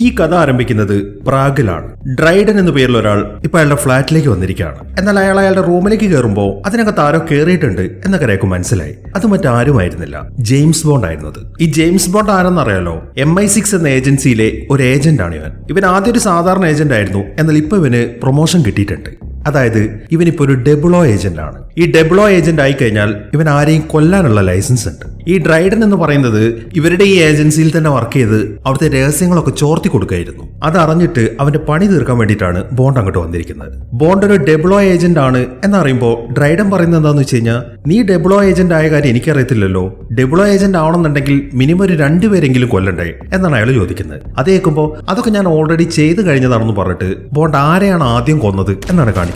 ഈ കഥ ആരംഭിക്കുന്നത് പ്രാഗിലാണ്. ഡ്രൈഡൻ എന്ന പേരിൽ ഒരാൾ ഇപ്പൊ അയാളുടെ ഫ്ളാറ്റിലേക്ക് വന്നിരിക്കുകയാണ്. എന്നാൽ അയാൾ അയാളുടെ റൂമിലേക്ക് കയറുമ്പോൾ അതിനകത്ത് ആരോ കയറിയിട്ടുണ്ട് എന്നൊക്കെ അയാൾക്ക് മനസ്സിലായി. അത് മറ്റാരുമായിരുന്നില്ല. ജെയിംസ് ബോണ്ട് ആയിരുന്നത്. ഈ ജെയിംസ് ബോണ്ട് ആരെന്നറിയാലോ? എം ഐ സിക്സ് എന്ന ഏജൻസിയിലെ ഒരു ഏജന്റാണ് ഇവൻ. ഇവൻ ആദ്യം ഒരു സാധാരണ ഏജന്റ് ആയിരുന്നു. എന്നാൽ ഇപ്പൊ ഇവന് പ്രൊമോഷൻ കിട്ടിയിട്ടുണ്ട്. അതായത് ഇവനിപ്പോ ഒരു ഡെബിളോ ഏജന്റ് ആണ് ഈ ഡെബിളോ ഏജന്റ് ആയി കഴിഞ്ഞാൽ ഇവൻ ആരെയും കൊല്ലാനുള്ള ലൈസൻസ് ഉണ്ട്. ഈ ഡ്രൈഡൻ എന്ന് പറയുന്നത് ഇവരുടെ ഈ ഏജൻസിയിൽ തന്നെ വർക്ക് ചെയ്ത് അവിടുത്തെ രഹസ്യങ്ങളൊക്കെ ചോർത്തി കൊടുക്കായിരുന്നു. അത് അറിഞ്ഞിട്ട് അവന്റെ പണി തീർക്കാൻ വേണ്ടിയിട്ടാണ് ബോണ്ട് അങ്ങോട്ട് വന്നിരിക്കുന്നത്. ബോണ്ട് ഒരു ഡെബിളോ ഏജന്റ് ആണ് എന്നറിയുമ്പോൾ ഡ്രൈഡൻ പറയുന്നത് എന്താന്ന് വെച്ച് കഴിഞ്ഞാൽ നീ ഡെബിളോ ഏജന്റ് ആയ കാര്യം എനിക്കറിയത്തില്ലല്ലോ. ഡെബിളോ ഏജന്റ് ആവണമെന്നുണ്ടെങ്കിൽ മിനിമം ഒരു രണ്ടുപേരെങ്കിലും കൊല്ലണ്ടേ? എന്നാണ് അയാൾ ചോദിക്കുന്നത്. അത് കേൾക്കുമ്പോൾ അതൊക്കെ ഞാൻ ഓൾറെഡി ചെയ്ത് കഴിഞ്ഞതാണെന്ന് പറഞ്ഞിട്ട് ബോണ്ട് ആരെയാണ് ആദ്യം കൊന്നത്? എന്നാണ് കാണിക്കുന്നത്.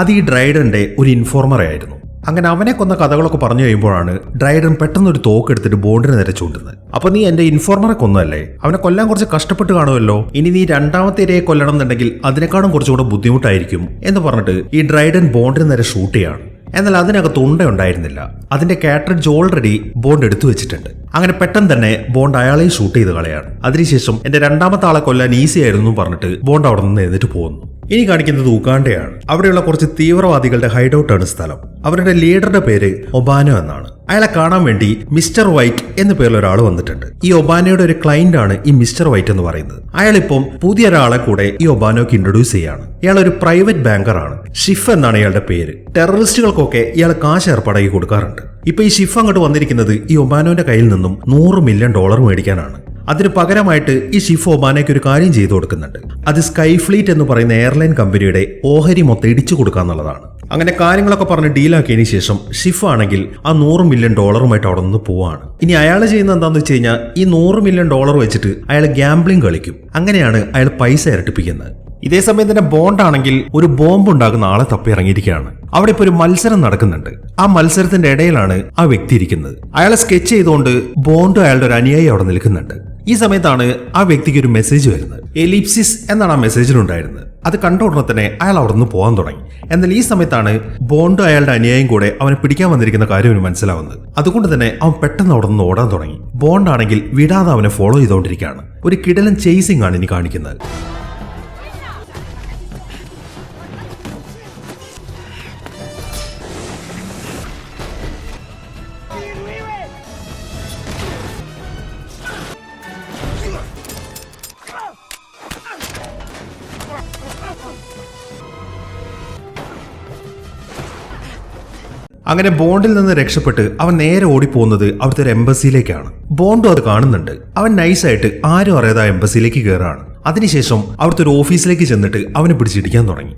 അത് ഈ ഡ്രൈഡന്റെ ഒരു ഇൻഫോർമർ ആയിരുന്നു. അങ്ങനെ അവനെ കൊന്ന കഥകളൊക്കെ പറഞ്ഞു കഴിയുമ്പോഴാണ് ഡ്രൈഡൻ പെട്ടെന്ന് ഒരു തോക്ക് എടുത്തിട്ട് ബോണ്ടിന് നേരെ ചൂണ്ടുന്നത് അപ്പൊ നീ എന്റെ ഇൻഫോർമറെ കൊന്നല്ലേ അവനെ കൊല്ലാൻ കുറച്ച് കഷ്ടപ്പെട്ട് കാണുമല്ലോ? ഇനി നീ രണ്ടാമത്തെ ഇരയെ കൊല്ലണം എന്നുണ്ടെങ്കിൽ അതിനേക്കാളും കുറച്ചുകൂടെ ബുദ്ധിമുട്ടായിരിക്കും എന്ന് പറഞ്ഞിട്ട് ഈ ഡ്രൈഡൻ ബോണ്ടിന് നേരെ ഷൂട്ട് ചെയ്യാണ്. എന്നാൽ അതിനകത്ത് ഉണ്ട ഉണ്ടായിരുന്നില്ല. അതിന്റെ കാറ്ററിഡ്ജ് ഓൾറെഡി ബോണ്ട് എടുത്തു വെച്ചിട്ടുണ്ട്. അങ്ങനെ പെട്ടെന്ന് തന്നെ ബോണ്ട് അയാളെയും ഷൂട്ട് ചെയ്ത് കളയാണ്. അതിനുശേഷം എന്റെ രണ്ടാമത്തെ ആളെ കൊല്ലാൻ ഈസി ആയിരുന്നു പറഞ്ഞിട്ട് ബോണ്ട് അവിടെ നിന്ന് എഴുന്നേറ്റ് പോകുന്നു. ഇനി കാണിക്കുന്നത് ഉഗാണ്ടയാണ്. അവിടെയുള്ള കുറച്ച് തീവ്രവാദികളുടെ ഹൈഡൌട്ടാണ് സ്ഥലം. അവരുടെ ലീഡറുടെ പേര് ഒബാനോ എന്നാണ്. അയാളെ കാണാൻ വേണ്ടി മിസ്റ്റർ വൈറ്റ് എന്ന പേരിൽ ഒരാൾ വന്നിട്ടുണ്ട്. ഈ ഒബാനോയുടെ ഒരു ക്ലൈന്റ് ആണ് ഈ മിസ്റ്റർ വൈറ്റ് എന്ന് പറയുന്നത്. അയാളിപ്പം പുതിയ ഒരാളെ കൂടെ ഈ ഒബാനോക്ക് ഇൻട്രൊഡ്യൂസ് ചെയ്യാണ്. ഇയാൾ ഒരു പ്രൈവറ്റ് ബാങ്കറാണ് ഷിഫ് എന്നാണ് ഇയാളുടെ പേര്. ടെററിസ്റ്റുകൾക്കൊക്കെ ഇയാൾ കാശ് ഏർപ്പാടാക്കി കൊടുക്കാറുണ്ട്. ഇപ്പൊ ഈ ഷിഫ് അങ്ങോട്ട് വന്നിരിക്കുന്നത് ഈ ഒബാനോന്റെ കയ്യിൽ നിന്നും നൂറ് മില്യൺ ഡോളർ മേടിക്കാനാണ്. അതിന് പകരമായിട്ട് ഈ ഷിഫ് ഒബാനയ്ക്ക് ഒരു കാര്യം ചെയ്തു കൊടുക്കുന്നുണ്ട്. അത് സ്കൈ ഫ്ലീറ്റ് എന്ന് പറയുന്ന എയർലൈൻ കമ്പനിയുടെ ഓഹരി മൊത്തം ഇടിച്ചു കൊടുക്കുക എന്നുള്ളതാണ്. അങ്ങനെ കാര്യങ്ങളൊക്കെ പറഞ്ഞ് ഡീലാക്കിയതിനു ശേഷം ഷിഫ് ആണെങ്കിൽ ആ നൂറ് മില്യൺ ഡോളറുമായിട്ട് അവിടെ നിന്ന് പോവാണ്. ഇനി അയാൾ ചെയ്യുന്ന എന്താണെന്ന് വെച്ച് കഴിഞ്ഞാൽ ഈ നൂറ് മില്യൺ ഡോളർ വെച്ചിട്ട് അയാൾ ഗ്യാംബ്ലിംഗ് കളിക്കും. അങ്ങനെയാണ് അയാൾ പൈസ ഇരട്ടിപ്പിക്കുന്നത്. ഇതേ സമയം തന്നെ ബോണ്ട് ആണെങ്കിൽ ഒരു ബോംബ് ഉണ്ടാക്കുന്ന ആളെ തപ്പി ഇറങ്ങിയിരിക്കുകയാണ്. അവിടെ ഇപ്പൊ ഒരു മത്സരം നടക്കുന്നുണ്ട്. ആ മത്സരത്തിന്റെ ഇടയിലാണ് ആ വ്യക്തി ഇരിക്കുന്നത്. അയാളെ സ്കെച്ച് ചെയ്തുകൊണ്ട് ബോണ്ടും അയാളുടെ ഒരു അനുയായി അവിടെ നിൽക്കുന്നുണ്ട്. ഈ സമയത്താണ് ആ വ്യക്തിക്ക് ഒരു മെസ്സേജ് വരുന്നത്. എലിപ്സിസ് എന്നാണ് ആ മെസ്സേജിലുണ്ടായിരുന്നത് അത് കണ്ട ഉടനെ തന്നെ അയാൾ അവിടെ നിന്ന് പോകാൻ തുടങ്ങി. എന്നാൽ ഈ സമയത്താണ് ബോണ്ട് അയാളുടെ അനുയായും കൂടെ അവനെ പിടിക്കാൻ വന്നിരിക്കുന്ന കാര്യം അവന് മനസ്സിലാവുന്നത്. അതുകൊണ്ട് തന്നെ അവൻ പെട്ടെന്ന് അവിടെ നിന്ന് ഓടാൻ തുടങ്ങി. ബോണ്ട് ആണെങ്കിൽ വിടാതെ അവനെ ഫോളോ ചെയ്തുകൊണ്ടിരിക്കുകയാണ്. ഒരു കിടലൻ ചേസിംഗ് ആണ് ഇനി കാണിക്കുന്നത്. അങ്ങനെ ബോണ്ടിൽ നിന്ന് രക്ഷപ്പെട്ട് അവൻ നേരെ ഓടിപ്പോകുന്നത് അവിടുത്തെ ഒരു എംബസിയിലേക്കാണ്. ബോണ്ടും അത് കാണുന്നുണ്ട്. അവൻ നൈസായിട്ട് ആരും അറിയാതെ എംബസിയിലേക്ക് കയറാണ്. അതിനുശേഷം അവിടുത്തെ ഒരു ഓഫീസിലേക്ക് ചെന്നിട്ട് അവനെ പിടിച്ചിടിക്കാൻ തുടങ്ങി.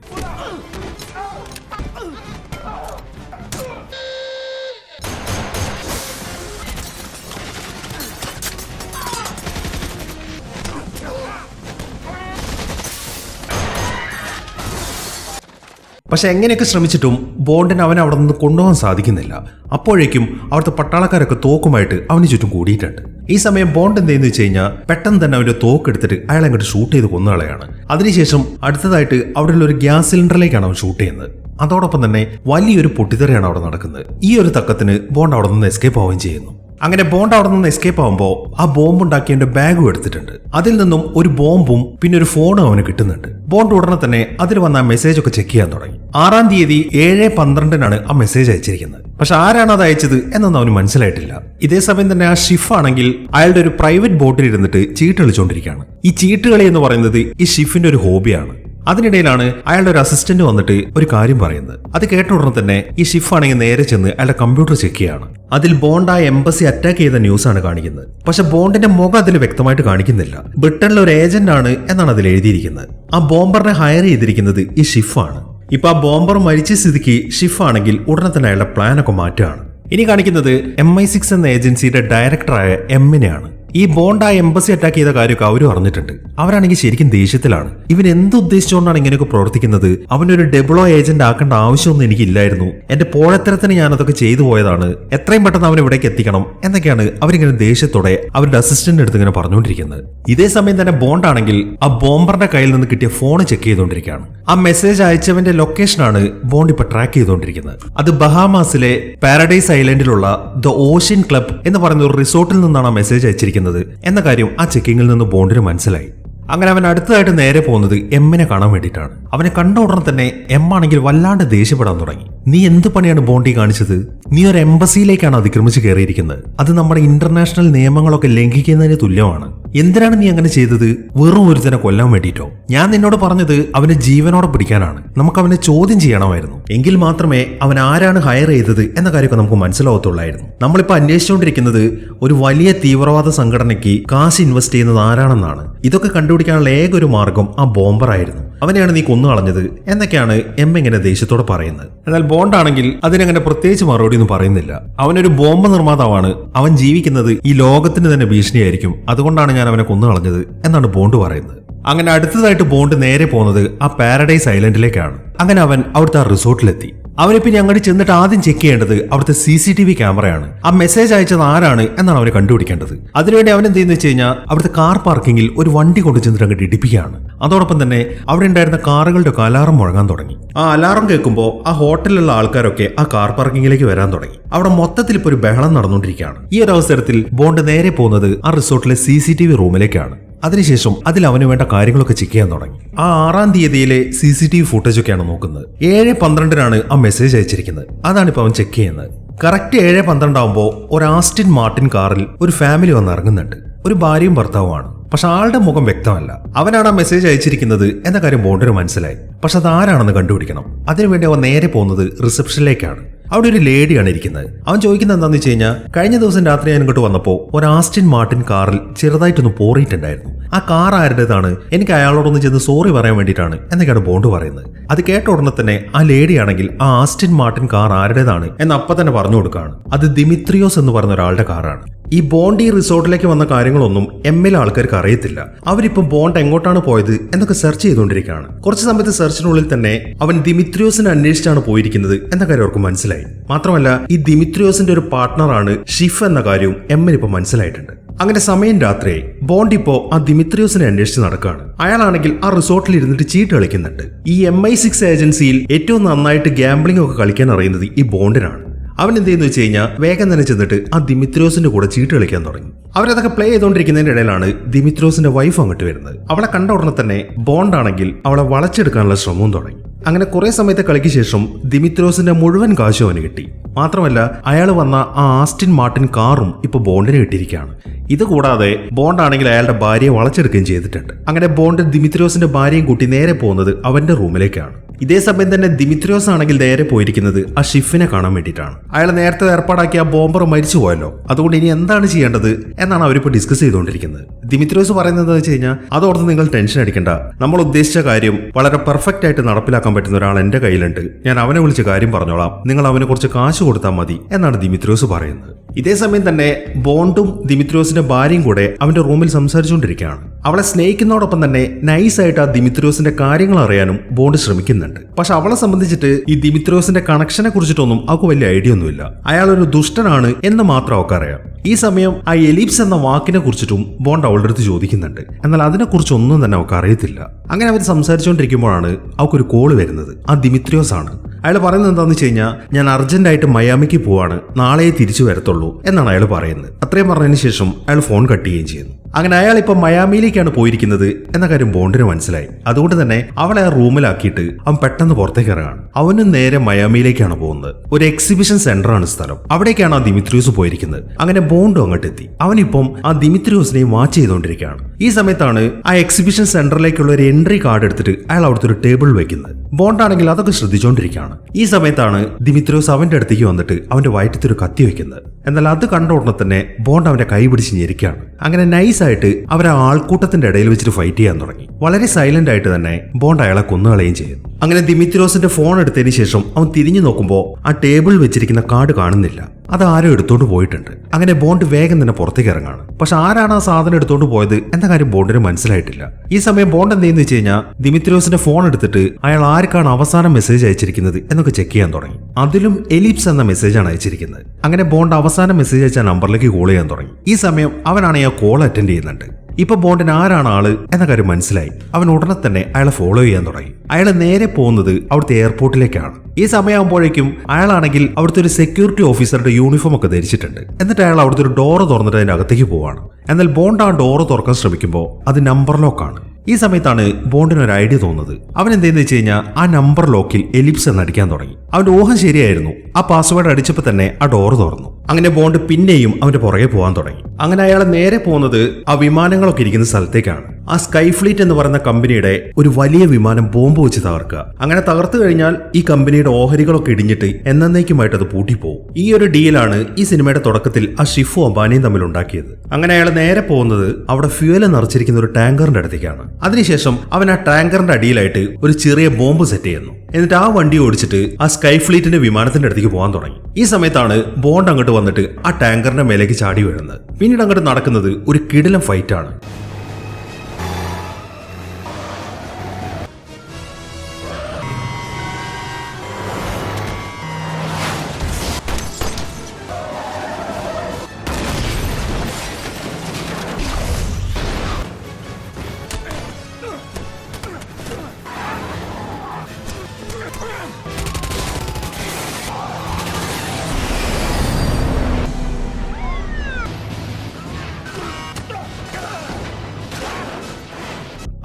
പക്ഷെ എങ്ങനെയൊക്കെ ശ്രമിച്ചിട്ടും ബോണ്ടിന് അവൻ അവിടെ നിന്ന് കൊണ്ടുപോകാൻ സാധിക്കുന്നില്ല. അപ്പോഴേക്കും അവിടുത്തെ പട്ടാളക്കാരൊക്കെ തോക്കുമായിട്ട് അവന് ചുറ്റും കൂടിയിട്ടുണ്ട്. ഈ സമയം ബോണ്ട് എന്തെന്ന് വെച്ച് കഴിഞ്ഞാൽ പെട്ടെന്ന് തന്നെ അവന്റെ തോക്ക് എടുത്തിട്ട് അയാൾ അങ്ങോട്ട് ഷൂട്ട് ചെയ്ത് കൊന്നുകളയാണ് അതിനുശേഷം അടുത്തതായിട്ട് അവിടെയുള്ള ഒരു ഗ്യാസ് സിലിണ്ടറിലേക്കാണ് അവൻ ഷൂട്ട് ചെയ്യുന്നത്. അതോടൊപ്പം തന്നെ വലിയൊരു പൊട്ടിത്തെറിയാണ് അവിടെ നടക്കുന്നത്. ഈ ഒരു തക്കത്തിന് ബോണ്ട് അവിടെ നിന്ന് എസ്കേപ്പ് ആവുകയും ചെയ്യുന്നു. അങ്ങനെ ബോണ്ട് അവിടെ നിന്ന് എസ്കേപ്പ് ആവുമ്പോൾ ആ ബോംബ് ഉണ്ടാക്കിയതിന്റെ ബാഗും എടുത്തിട്ടുണ്ട്. അതിൽ നിന്നും ഒരു ബോംബും പിന്നെ ഒരു ഫോണും അവന് കിട്ടുന്നുണ്ട്. ബോണ്ട് ഉടനെ തന്നെ അതിൽ വന്ന മെസ്സേജ് ഒക്കെ ചെക്ക് ചെയ്യാൻ തുടങ്ങി. ആറാം തീയതി ഏഴ് പന്ത്രണ്ടിനാണ് ആ മെസ്സേജ് അയച്ചിരിക്കുന്നത്. പക്ഷെ ആരാണ് അത് അയച്ചത് എന്നൊന്നും അവന് മനസ്സിലായിട്ടില്ല. ഇതേ സമയം തന്നെ ആ ഷിഫ് ആണെങ്കിൽ അയാളുടെ ഒരു പ്രൈവറ്റ് ബോട്ടിൽ ഇരുന്നിട്ട് ചീട്ട് കളിച്ചുകൊണ്ടിരിക്കുകയാണ് ഈ ചീട്ടുകളി എന്ന് പറയുന്നത് ഈ ഷിഫിന്റെ ഒരു ഹോബിയാണ് അതിനിടയിലാണ് അയാളുടെ ഒരു അസിസ്റ്റന്റ് വന്നിട്ട് ഒരു കാര്യം പറയുന്നത്. അത് കേട്ട ഉടനെ തന്നെ ഈ ഷിഫ് ആണെങ്കിൽ നേരെ ചെന്ന് അയാളുടെ കമ്പ്യൂട്ടർ ചെക്ക് ചെയ്യാണ്. അതിൽ ബോണ്ട് ആ എംബസി അറ്റാക്ക് ചെയ്ത ന്യൂസ് ആണ് കാണിക്കുന്നത്. പക്ഷെ ബോണ്ടിന്റെ മുഖം അതിൽ വ്യക്തമായിട്ട് കാണിക്കുന്നില്ല. ബ്രിട്ടനിലെ ഒരു ഏജന്റ് ആണ് എന്നാണ് അതിൽ എഴുതിയിരിക്കുന്നത്. ആ ബോംബറിനെ ഹയർ ചെയ്തിരിക്കുന്നത് ഈ ഷിഫാണ് ഇപ്പൊ ആ ബോംബർ മരിച്ച സ്ഥിതിക്ക് ഷിഫ് ആണെങ്കിൽ ഉടനെ തന്നെ അയാളുടെ പ്ലാനൊക്കെ മാറ്റുകയാണ്. ഇനി കാണിക്കുന്നത് എം ഐ സിക്സ് എന്ന ഏജൻസിയുടെ ഡയറക്ടറായ എമ്മിനെയാണ് ഈ ബോണ്ട എംബസി അറ്റാക്ക് ചെയ്ത കാര്യമൊക്കെ അവരും അറിഞ്ഞിട്ടുണ്ട്. അവരാണെങ്കിൽ ശരിക്കും ദേഷ്യത്തിലാണ്. ഇവൻ എന്ത് ഉദ്ദേശിച്ചുകൊണ്ടാണ് ഇങ്ങനെയൊക്കെ പ്രവർത്തിക്കുന്നത്? അവനൊരു ഡെബ്ലോ ഏജന്റ് ആക്കേണ്ട ആവശ്യമൊന്നും എനിക്കില്ലായിരുന്നു. എന്റെ പോഴത്തരത്തിന് ഞാൻ അതൊക്കെ ചെയ്തു പോയതാണ്. എത്രയും പെട്ടെന്ന് അവൻ ഇവിടേക്ക് എത്തിക്കണം എന്നൊക്കെയാണ് അവരിങ്ങനെ ദേഷ്യത്തോടെ അവരുടെ അസിസ്റ്റന്റ് അടുത്ത് ഇങ്ങനെ പറഞ്ഞുകൊണ്ടിരിക്കുന്നത്. ഇതേ സമയം തന്നെ ബോണ്ട് ആണെങ്കിൽ ആ ബോംബറിന്റെ കയ്യിൽ നിന്ന് കിട്ടിയ ഫോൺ ചെക്ക് ചെയ്തുകൊണ്ടിരിക്കുകയാണ്. ആ മെസ്സേജ് അയച്ചവന്റെ ലൊക്കേഷനാണ് ബോണ്ട് ഇപ്പൊ ട്രാക്ക് ചെയ്തുകൊണ്ടിരിക്കുന്നത്. അത് ബഹാമാസിലെ പാരഡൈസ് ഐലൻഡിലുള്ള ദ ഓഷ്യൻ ക്ലബ് എന്ന് പറയുന്ന ഒരു റിസോർട്ടിൽ നിന്നാണ് ആ മെസ്സേജ് അയച്ചിരിക്കുന്നത്. എന്ന കാര്യം ആ ചെക്കിങ്ങിൽ നിന്ന് ബോണ്ടിന് മനസ്സിലായി. അങ്ങനെ അവൻ അടുത്തതായിട്ട് നേരെ പോകുന്നത് എമ്മിനെ കാണാൻ വേണ്ടിയിട്ടാണ്. അവനെ കണ്ട ഉടനെ തന്നെ എം ആണെങ്കിൽ വല്ലാണ്ട് ദേഷ്യപ്പെടാൻ തുടങ്ങി. നീ എന്ത് പണിയാണ് ബോണ്ടി കാണിച്ചത്? നീ ഒരു എംബസിയിലേക്കാണ് അതിക്രമിച്ച് കയറിയിരിക്കുന്നത്. അത് നമ്മുടെ ഇന്റർനാഷണൽ നിയമങ്ങളൊക്കെ ലംഘിക്കുന്നതിന് തുല്യമാണ്. എന്തിനാണ് നീ അങ്ങനെ ചെയ്തത്? വെറും ഒരുത്തനെ കൊല്ലാൻ വേണ്ടിയിട്ടോ? ഞാൻ നിന്നോട് പറഞ്ഞത് അവനെ ജീവനോടെ പിടിക്കാനാണ്. നമുക്ക് അവനെ ചോദ്യം ചെയ്യണമായിരുന്നു. എങ്കിൽ മാത്രമേ അവൻ ആരാണ് ഹയർ ചെയ്തത് എന്ന കാര്യമൊക്കെ നമുക്ക് മനസ്സിലാവത്തുള്ളായിരുന്നു. നമ്മളിപ്പോൾ അന്വേഷിച്ചുകൊണ്ടിരിക്കുന്നത് ഒരു വലിയ തീവ്രവാദ സംഘടനയ്ക്ക് കാശ് ഇൻവെസ്റ്റ് ചെയ്യുന്നത് ആരാണെന്നാണ്. ഇതൊക്കെ കണ്ടുപിടിക്കാനുള്ള ഏക ഒരു മാർഗം ആ ബോംബറായിരുന്നു അവനെയാണ് നീ കൊന്നു കളഞ്ഞത് എന്നൊക്കെയാണ് എം ഇങ്ങനെ ദേഷ്യത്തോടെ പറയുന്നത്. എന്നാൽ ബോണ്ടാണെങ്കിൽ അതിനങ്ങനെ പ്രത്യേകിച്ച് മറുപടി ഒന്നും പറയുന്നില്ല. അവനൊരു ബോംബ് നിർമ്മാതാവാണ്. അവൻ ജീവിക്കുന്നത് ഈ ലോകത്തിന് തന്നെ ഭീഷണിയായിരിക്കും. അതുകൊണ്ടാണ് ഞാൻ അവനെ കൊന്നു കളഞ്ഞത് എന്നാണ് ബോണ്ട് പറയുന്നത്. അങ്ങനെ അടുത്തതായിട്ട് ബോണ്ട് നേരെ പോകുന്നത് ആ പാരഡൈസ് ഐലൻഡിലേക്കാണ്. അങ്ങനെ അവൻ അവിടുത്തെ ആ റിസോർട്ടിലെത്തി. അവനിപ്പോ അങ്ങോട്ട് ചെന്നിട്ട് ആദ്യം ചെക്ക് ചെയ്യേണ്ടത് അവിടുത്തെ സി സി ടി വി ക്യാമറയാണ് ആ മെസ്സേജ് അയച്ചത് ആരാണ് എന്നാണ് അവന് കണ്ടുപിടിക്കേണ്ടത്. അതിനുവേണ്ടി അവൻ എന്ത് ചെയ്യുന്ന വെച്ച് കഴിഞ്ഞാൽ അവിടുത്തെ കാർ പാർക്കിംഗിൽ ഒരു വണ്ടി കൊണ്ട് ചെന്നിട്ട് അങ്ങോട്ട് ഇടിപ്പിക്കുകയാണ്. അതോടൊപ്പം തന്നെ അവിടെ ഉണ്ടായിരുന്ന കാറുകളുടെ ഒക്കെ അലാറം മുഴങ്ങാൻ തുടങ്ങി. ആ അലാറം കേൾക്കുമ്പോൾ ആ ഹോട്ടലിലുള്ള ആൾക്കാരൊക്കെ ആ കാർ പാർക്കിങ്ങിലേക്ക് വരാൻ തുടങ്ങി. അവിടെ മൊത്തത്തിൽ ഇപ്പോൾ ഒരു ബഹളം നടന്നുകൊണ്ടിരിക്കുകയാണ്. ഈ ഒരു അവസരത്തിൽ ബോണ്ട് നേരെ പോകുന്നത് ആ റിസോർട്ടിലെ സി സി ടി വി റൂമിലേക്കാണ് അതിനുശേഷം അതിൽ അവന് വേണ്ട കാര്യങ്ങളൊക്കെ ചെക്ക് ചെയ്യാൻ തുടങ്ങി. ആ ആറാം തീയതിയിലെ സി സി ടി വി ഫുട്ടേജൊക്കെയാണ് നോക്കുന്നത്. ഏഴ് പന്ത്രണ്ടിനാണ് ആ മെസ്സേജ് അയച്ചിരിക്കുന്നത്. അതാണ് ഇപ്പോൾ അവൻ ചെക്ക് ചെയ്യുന്നത്. കറക്റ്റ് ഏഴ് പന്ത്രണ്ടാവുമ്പോൾ ഒരു ആസ്റ്റിൻ മാർട്ടിൻ കാറിൽ ഒരു ഫാമിലി വന്ന് ഇറങ്ങുന്നുണ്ട്. ഒരു ഭാര്യയും ഭർത്താവുമാണ്. പക്ഷെ ആളുടെ മുഖം വ്യക്തമല്ല. അവനാണ് ആ മെസ്സേജ് അയച്ചിരിക്കുന്നത് എന്ന കാര്യം ബോണ്ടിന് മനസ്സിലായി. പക്ഷെ അത് ആരാണെന്ന് കണ്ടുപിടിക്കണം. അതിനുവേണ്ടി അവൻ നേരെ പോകുന്നത് റിസപ്ഷനിലേക്കാണ് അവിടെ ഒരു ലേഡിയാണ് ഇരിക്കുന്നത്. അവൻ ചോദിക്കുന്നത് എന്താണെന്ന് വെച്ച് കഴിഞ്ഞാൽ കഴിഞ്ഞ ദിവസം രാത്രി ഞാൻ ഇങ്ങോട്ട് വന്നപ്പോൾ ഒരു ആസ്റ്റിൻ മാർട്ടിൻ കാറിൽ ചെറുതായിട്ടൊന്ന് പോറിയിട്ടുണ്ടായിരുന്നു. ആ കാർ ആരുടേതാണ്? എനിക്ക് അയാളോടൊന്ന് ചെന്ന് സോറി പറയാൻ വേണ്ടിയിട്ടാണ് എന്നൊക്കെയാണ് ബോണ്ട് പറയുന്നത്. അത് കേട്ട ഉടനെ തന്നെ ആ ലേഡിയാണെങ്കിൽ ആ ആസ്റ്റിൻ മാർട്ടിൻ കാർ ആരുടേതാണ് എന്ന് അപ്പം തന്നെ പറഞ്ഞു കൊടുക്കുകയാണ്. അത് ദിമിത്രിയോസ് എന്ന് പറഞ്ഞ ഒരാളുടെ കാറാണ്. ഈ ബോണ്ട് ഈ റിസോർട്ടിലേക്ക് വന്ന കാര്യങ്ങളൊന്നും എം എൽ ആൾക്കാർക്ക് അറിയത്തില്ല. അവരിപ്പം ബോണ്ട് എങ്ങോട്ടാണ് പോയത് എന്നൊക്കെ സെർച്ച് ചെയ്തുകൊണ്ടിരിക്കുകയാണ്. കുറച്ച് സമയത്ത് സെർച്ചിനുള്ളിൽ തന്നെ അവൻ ദിമിത്രിയോസിനെ അന്വേഷിച്ചാണ് പോയിരിക്കുന്നത് എന്ന കാര്യം അവർക്ക് മനസ്സിലായി. മാത്രമല്ല ഈ ദിമിത്രിയോസിന്റെ ഒരു പാർട്ട്ണറാണ് ഷിഫ് എന്ന കാര്യവും എം എൽ ഇപ്പോൾ മനസ്സിലായിട്ടുണ്ട്. അങ്ങനെ സമയം രാത്രി ബോണ്ട് ഇപ്പോ ആ ദിമിത്രിയോസിനെ അന്വേഷിച്ച് നടക്കുകയാണ്. അയാളാണെങ്കിൽ ആ റിസോർട്ടിൽ ഇരുന്നിട്ട് ചീട്ട് കളിക്കുന്നുണ്ട്. ഈ എം ഐ സിക്സ് ഏജൻസിയിൽ ഏറ്റവും നന്നായിട്ട് ഗാംബ്ലിംഗ് ഒക്കെ കളിക്കാൻ അറിയുന്നത് ഈ ബോണ്ടിനാണ്. അവൻ എന്ത് ചെയ്യുന്നു വെച്ച് കഴിഞ്ഞാൽ വേഗം തന്നെ ചെന്നിട്ട് ആ ദിമിത്രോസിന്റെ കൂടെ ചീട്ട് കളിക്കാൻ തുടങ്ങി. അവരതൊക്കെ പ്ലേ ചെയ്തുകൊണ്ടിരിക്കുന്നതിന്റെ ഇടയിലാണ് ദിമിത്രോസിന്റെ വൈഫ് അങ്ങോട്ട് വരുന്നത്. അവളെ കണ്ട ഉടനെ തന്നെ ബോണ്ട് ആണെങ്കിൽ അവളെ വളച്ചെടുക്കാനുള്ള ശ്രമവും തുടങ്ങി. അങ്ങനെ കുറെ സമയത്തെ കളിക്ക് ശേഷം ദിമിത്രോസിന്റെ മുഴുവൻ കാശും അവന് കിട്ടി. മാത്രമല്ല അയാൾ വന്ന ആ ആസ്റ്റിൻ മാർട്ടിൻ കാറും ഇപ്പൊ ബോണ്ടിന് കിട്ടിയിരിക്കുകയാണ്. ഇത് കൂടാതെ ബോണ്ട് ആണെങ്കിൽ അയാളുടെ ഭാര്യയെ വളച്ചെടുക്കുകയും ചെയ്തിട്ടുണ്ട്. അങ്ങനെ ബോണ്ട് ദിമിത്രോസിന്റെ ഭാര്യയും കൂട്ടി നേരെ പോകുന്നത് അവന്റെ റൂമിലേക്കാണ് ഇതേ സമയം തന്നെ ദിമിത്രിയോസ് ആണെങ്കിൽ നേരെ പോയിരിക്കുന്നത് ആ ഷിഫിനെ കാണാൻ വേണ്ടിയിട്ടാണ്. അയാൾ നേരത്തെ ഏർപ്പാടാക്കിയ ബോംബർ മരിച്ചു പോയല്ലോ. അതുകൊണ്ട് ഇനി എന്താണ് ചെയ്യേണ്ടത് എന്നാണ് അവരിപ്പോൾ ഡിസ്കസ് ചെയ്തുകൊണ്ടിരിക്കുന്നത്. ദിമിത്രിയോസ് പറയുന്നത് വെച്ച് കഴിഞ്ഞാൽ അതോർത്ത് നിങ്ങൾ ടെൻഷൻ അടിക്കണ്ട. നമ്മൾ ഉദ്ദേശിച്ച കാര്യം വളരെ പെർഫെക്റ്റ് ആയിട്ട് നടപ്പിലാക്കാൻ പറ്റുന്ന ഒരാൾ എന്റെ കയ്യിലുണ്ട്. ഞാൻ അവനെ വിളിച്ച് കാര്യം പറഞ്ഞോളാം. നിങ്ങൾ അവനെ കുറച്ച് കാശ് കൊടുത്താൽ മതി എന്നാണ് ദിമിത്രിയോസ് പറയുന്നത്. ഇതേ സമയം തന്നെ ബോണ്ടും ദിമിത്രിയോസിന്റെ ഭാര്യയും കൂടെ അവന്റെ റൂമിൽ സംസാരിച്ചുകൊണ്ടിരിക്കുകയാണ്. അവളെ സ്നേഹിക്കുന്നതോടൊപ്പം തന്നെ നൈസായിട്ട് ആ ദിമിത്രിയോസിന്റെ കാര്യങ്ങൾ അറിയാനും ബോണ്ട് ശ്രമിക്കുന്നുണ്ട്. പക്ഷെ അവളെ സംബന്ധിച്ചിട്ട് ഈ ദിമിത്രോസിന്റെ കണക്ഷനെ കുറിച്ചിട്ടൊന്നും അവൾക്ക് വലിയ ഐഡിയ ഒന്നുമില്ല. അയാൾ ഒരു ദുഷ്ടനാണ് എന്ന് മാത്രം അവക്കറിയാം ഈ സമയം ആ എലിപ്സ് എന്ന വാക്കിനെ കുറിച്ചിട്ടും ബോണ്ട് അവളുടെ അടുത്ത് ചോദിക്കുന്നുണ്ട്. എന്നാൽ അതിനെക്കുറിച്ച് ഒന്നും തന്നെ അവൾക്ക് അറിയത്തില്ല. അങ്ങനെ അവർ സംസാരിച്ചുകൊണ്ടിരിക്കുമ്പോഴാണ് അവൾക്കൊരു കോൾ വരുന്നത്. ആ ദിമിത്രിയോസ് ആണ്. അയാൾ പറയുന്നത് എന്താണെന്ന് വെച്ച് കഴിഞ്ഞാൽ ഞാൻ അർജന്റായിട്ട് മയാമിക്ക് പോവാണ്. നാളെ തിരിച്ചു വരത്തുള്ളൂ എന്നാണ് അയാൾ പറയുന്നത്. അത്രയും പറഞ്ഞതിന് ശേഷം അയാൾ ഫോൺ കട്ട് ചെയ്യുകയും ചെയ്യുന്നു. അങ്ങനെ അയാൾ ഇപ്പൊ മയാമിയിലേക്കാണ് പോയിരിക്കുന്നത് എന്ന കാര്യം ബോണ്ടിന് മനസ്സിലായി. അതുകൊണ്ട് തന്നെ അവളെ ആ റൂമിലാക്കിയിട്ട് അവൻ പെട്ടെന്ന് പുറത്തേക്ക് ഇറങ്ങാണ്. അവനും നേരെ മയാമിയിലേക്കാണ് പോകുന്നത്. ഒരു എക്സിബിഷൻ സെന്റർ ആണ് സ്ഥലം. അവിടേക്കാണ് ആ ദിമിത്രിയോസ് പോയിരിക്കുന്നത്. അങ്ങനെ ബോണ്ടും അങ്ങോട്ട് എത്തി. അവനിപ്പം ആ ദിമിത്രിയോസിനെ വാച്ച് ചെയ്തുകൊണ്ടിരിക്കുകയാണ്. ഈ സമയത്താണ് ആ എക്സിബിഷൻ സെന്ററിലേക്കുള്ള ഒരു എൻട്രി കാർഡ് എടുത്തിട്ട് അയാൾ അവിടുത്തെ ഒരു ടേബിൾ വെക്കുന്നത്. ബോണ്ടാണെങ്കിൽ അതൊക്കെ ശ്രദ്ധിച്ചുകൊണ്ടിരിക്കുകയാണ് ഈ സമയത്താണ് ദിമിത്രിയോസ് അവന്റെ അടുത്തേക്ക് വന്നിട്ട് അവന്റെ വയറ്റത്തിൽ ഒരു കത്തി വെക്കുന്നത്. എന്നാൽ അത് കണ്ട ഉടനെ തന്നെ ബോണ്ട് അവന്റെ കൈ പിടിച്ച് ഞെരിക്കുകയാണ്. അങ്ങനെ നൈസായിട്ട് അവർ ആ ആൾക്കൂട്ടത്തിന്റെ ഇടയിൽ വെച്ചിട്ട് ഫൈറ്റ് ചെയ്യാൻ തുടങ്ങി. വളരെ സൈലന്റ് ആയിട്ട് തന്നെ ബോണ്ട് അയാളെ കൊന്നുകളയും ചെയ്യുന്നു. അങ്ങനെ ദിമിത്രോസിന്റെ ഫോൺ എടുത്തതിന് ശേഷം അവൻ തിരിഞ്ഞു നോക്കുമ്പോൾ ആ ടേബിളിൽ വെച്ചിരിക്കുന്ന കാർഡ് കാണുന്നില്ല. അത് ആരോ എടുത്തോണ്ട് പോയിട്ടുണ്ട്. അങ്ങനെ ബോണ്ട് വേഗം തന്നെ പുറത്തേക്ക് ഇറങ്ങാണ്. പക്ഷെ ആരാണ് ആ സാധനം എടുത്തോണ്ട് പോയത് എന്ന കാര്യം ബോണ്ടിന് മനസ്സിലായിട്ടില്ല. ഈ സമയം ബോണ്ട് എന്ത് ചെയ്യുന്നു വെച്ച് കഴിഞ്ഞാൽ ദിമിത്രോസിന്റെ ഫോൺ എടുത്തിട്ട് അയാൾ ആർക്കാണ് അവസാനം മെസ്സേജ് അയച്ചിരിക്കുന്നത് എന്നൊക്കെ ചെക്ക് ചെയ്യാൻ തുടങ്ങി. അതിലും എലിപ്സ് എന്ന മെസ്സേജാണ് അയച്ചിരിക്കുന്നത്. അങ്ങനെ ബോണ്ട് അവസാനം മെസ്സേജ് അയച്ച നമ്പറിലേക്ക് കോൾ ചെയ്യാൻ തുടങ്ങി. ഈ സമയം അവനാണ് ആ കോൾ അറ്റൻഡ് ചെയ്യുന്നുണ്ട്. ഇപ്പൊ ബോണ്ടിന് ആരാണ് ആൾ എന്ന കാര്യം മനസ്സിലായി. അവൻ ഉടനെ തന്നെ അയാളെ ഫോളോ ചെയ്യാൻ തുടങ്ങി. അയാൾ നേരെ പോകുന്നത് അവിടുത്തെ എയർപോർട്ടിലേക്കാണ് ഈ സമയമാകുമ്പോഴേക്കും അയാളാണെങ്കിൽ അവിടുത്തെ ഒരു സെക്യൂരിറ്റി ഓഫീസറുടെ യൂണിഫോം ഒക്കെ ധരിച്ചിട്ടുണ്ട്. എന്നിട്ട് അയാൾ അവിടുത്തെ ഒരു ഡോറ് തുറന്നിട്ട് അതിന്റെ അകത്തേക്ക് പോവാണ്. എന്നാൽ ബോണ്ട് ആ ഡോറ് തുറക്കാൻ ശ്രമിക്കുമ്പോൾ അത് നമ്പർ ലോക്കാണ് ഈ സമയത്താണ് ബോണ്ടിന് ഒരു ഐഡിയ തോന്നുന്നത്. അവൻ എന്തെന്ന് വെച്ച് കഴിഞ്ഞാൽ ആ നമ്പർ ലോക്കിൽ എലിപ്സ് എന്ന് അടിക്കാൻ തുടങ്ങി. അവന്റെ ഊഹം ശരിയായിരുന്നു. ആ പാസ്വേഡ് അടിച്ചപ്പോൾ തന്നെ ആ ഡോർ തുറന്നു. അങ്ങനെ ബോണ്ട് പിന്നെയും അവന്റെ പുറകെ പോകാൻ തുടങ്ങി. അങ്ങനെ അയാൾ നേരെ പോകുന്നത് ആ വിമാനങ്ങളൊക്കെ ഇരിക്കുന്ന സ്ഥലത്തേക്കാണ്. ആ സ്കൈ ഫ്ലീറ്റ് എന്ന് പറയുന്ന കമ്പനിയുടെ ഒരു വലിയ വിമാനം ബോംബ് വെച്ച് തകർക്കുക. അങ്ങനെ തകർത്തു കഴിഞ്ഞാൽ ഈ കമ്പനിയുടെ ഓഹരികളൊക്കെ ഇടിഞ്ഞിട്ട് എന്നേക്കുമായിട്ട് അത് പൂട്ടിപ്പോവും. ഈ ഒരു ഡീലാണ് ഈ സിനിമയുടെ തുടക്കത്തിൽ ആ ഷിഫു അംബാനിയും തമ്മിൽ ഉണ്ടാക്കിയത്. അങ്ങനെ അയാൾ നേരെ പോകുന്നത് അവിടെ ഫ്യൂൽ നിറച്ചിരിക്കുന്ന ഒരു ടാങ്കറിന്റെ അടുത്തേക്കാണ്. അതിനുശേഷം അവൻ ആ ടാങ്കറിന്റെ അടിയിലായിട്ട് ഒരു ചെറിയ ബോംബ് സെറ്റ് ചെയ്യുന്നു. എന്നിട്ട് ആ വണ്ടി ഓടിച്ചിട്ട് ആ സ്കൈ ഫ്ലീറ്റിന്റെ വിമാനത്തിന്റെ അടുത്തേക്ക് പോകാൻ തുടങ്ങി. ഈ സമയത്താണ് ബോണ്ട് അങ്ങോട്ട് വന്നിട്ട് ആ ടാങ്കറിന്റെ മേലേക്ക് ചാടി വീഴുന്നത്. പിന്നീട് അങ്ങോട്ട് നടക്കുന്നത് ഒരു കിടിലം ഫൈറ്റ്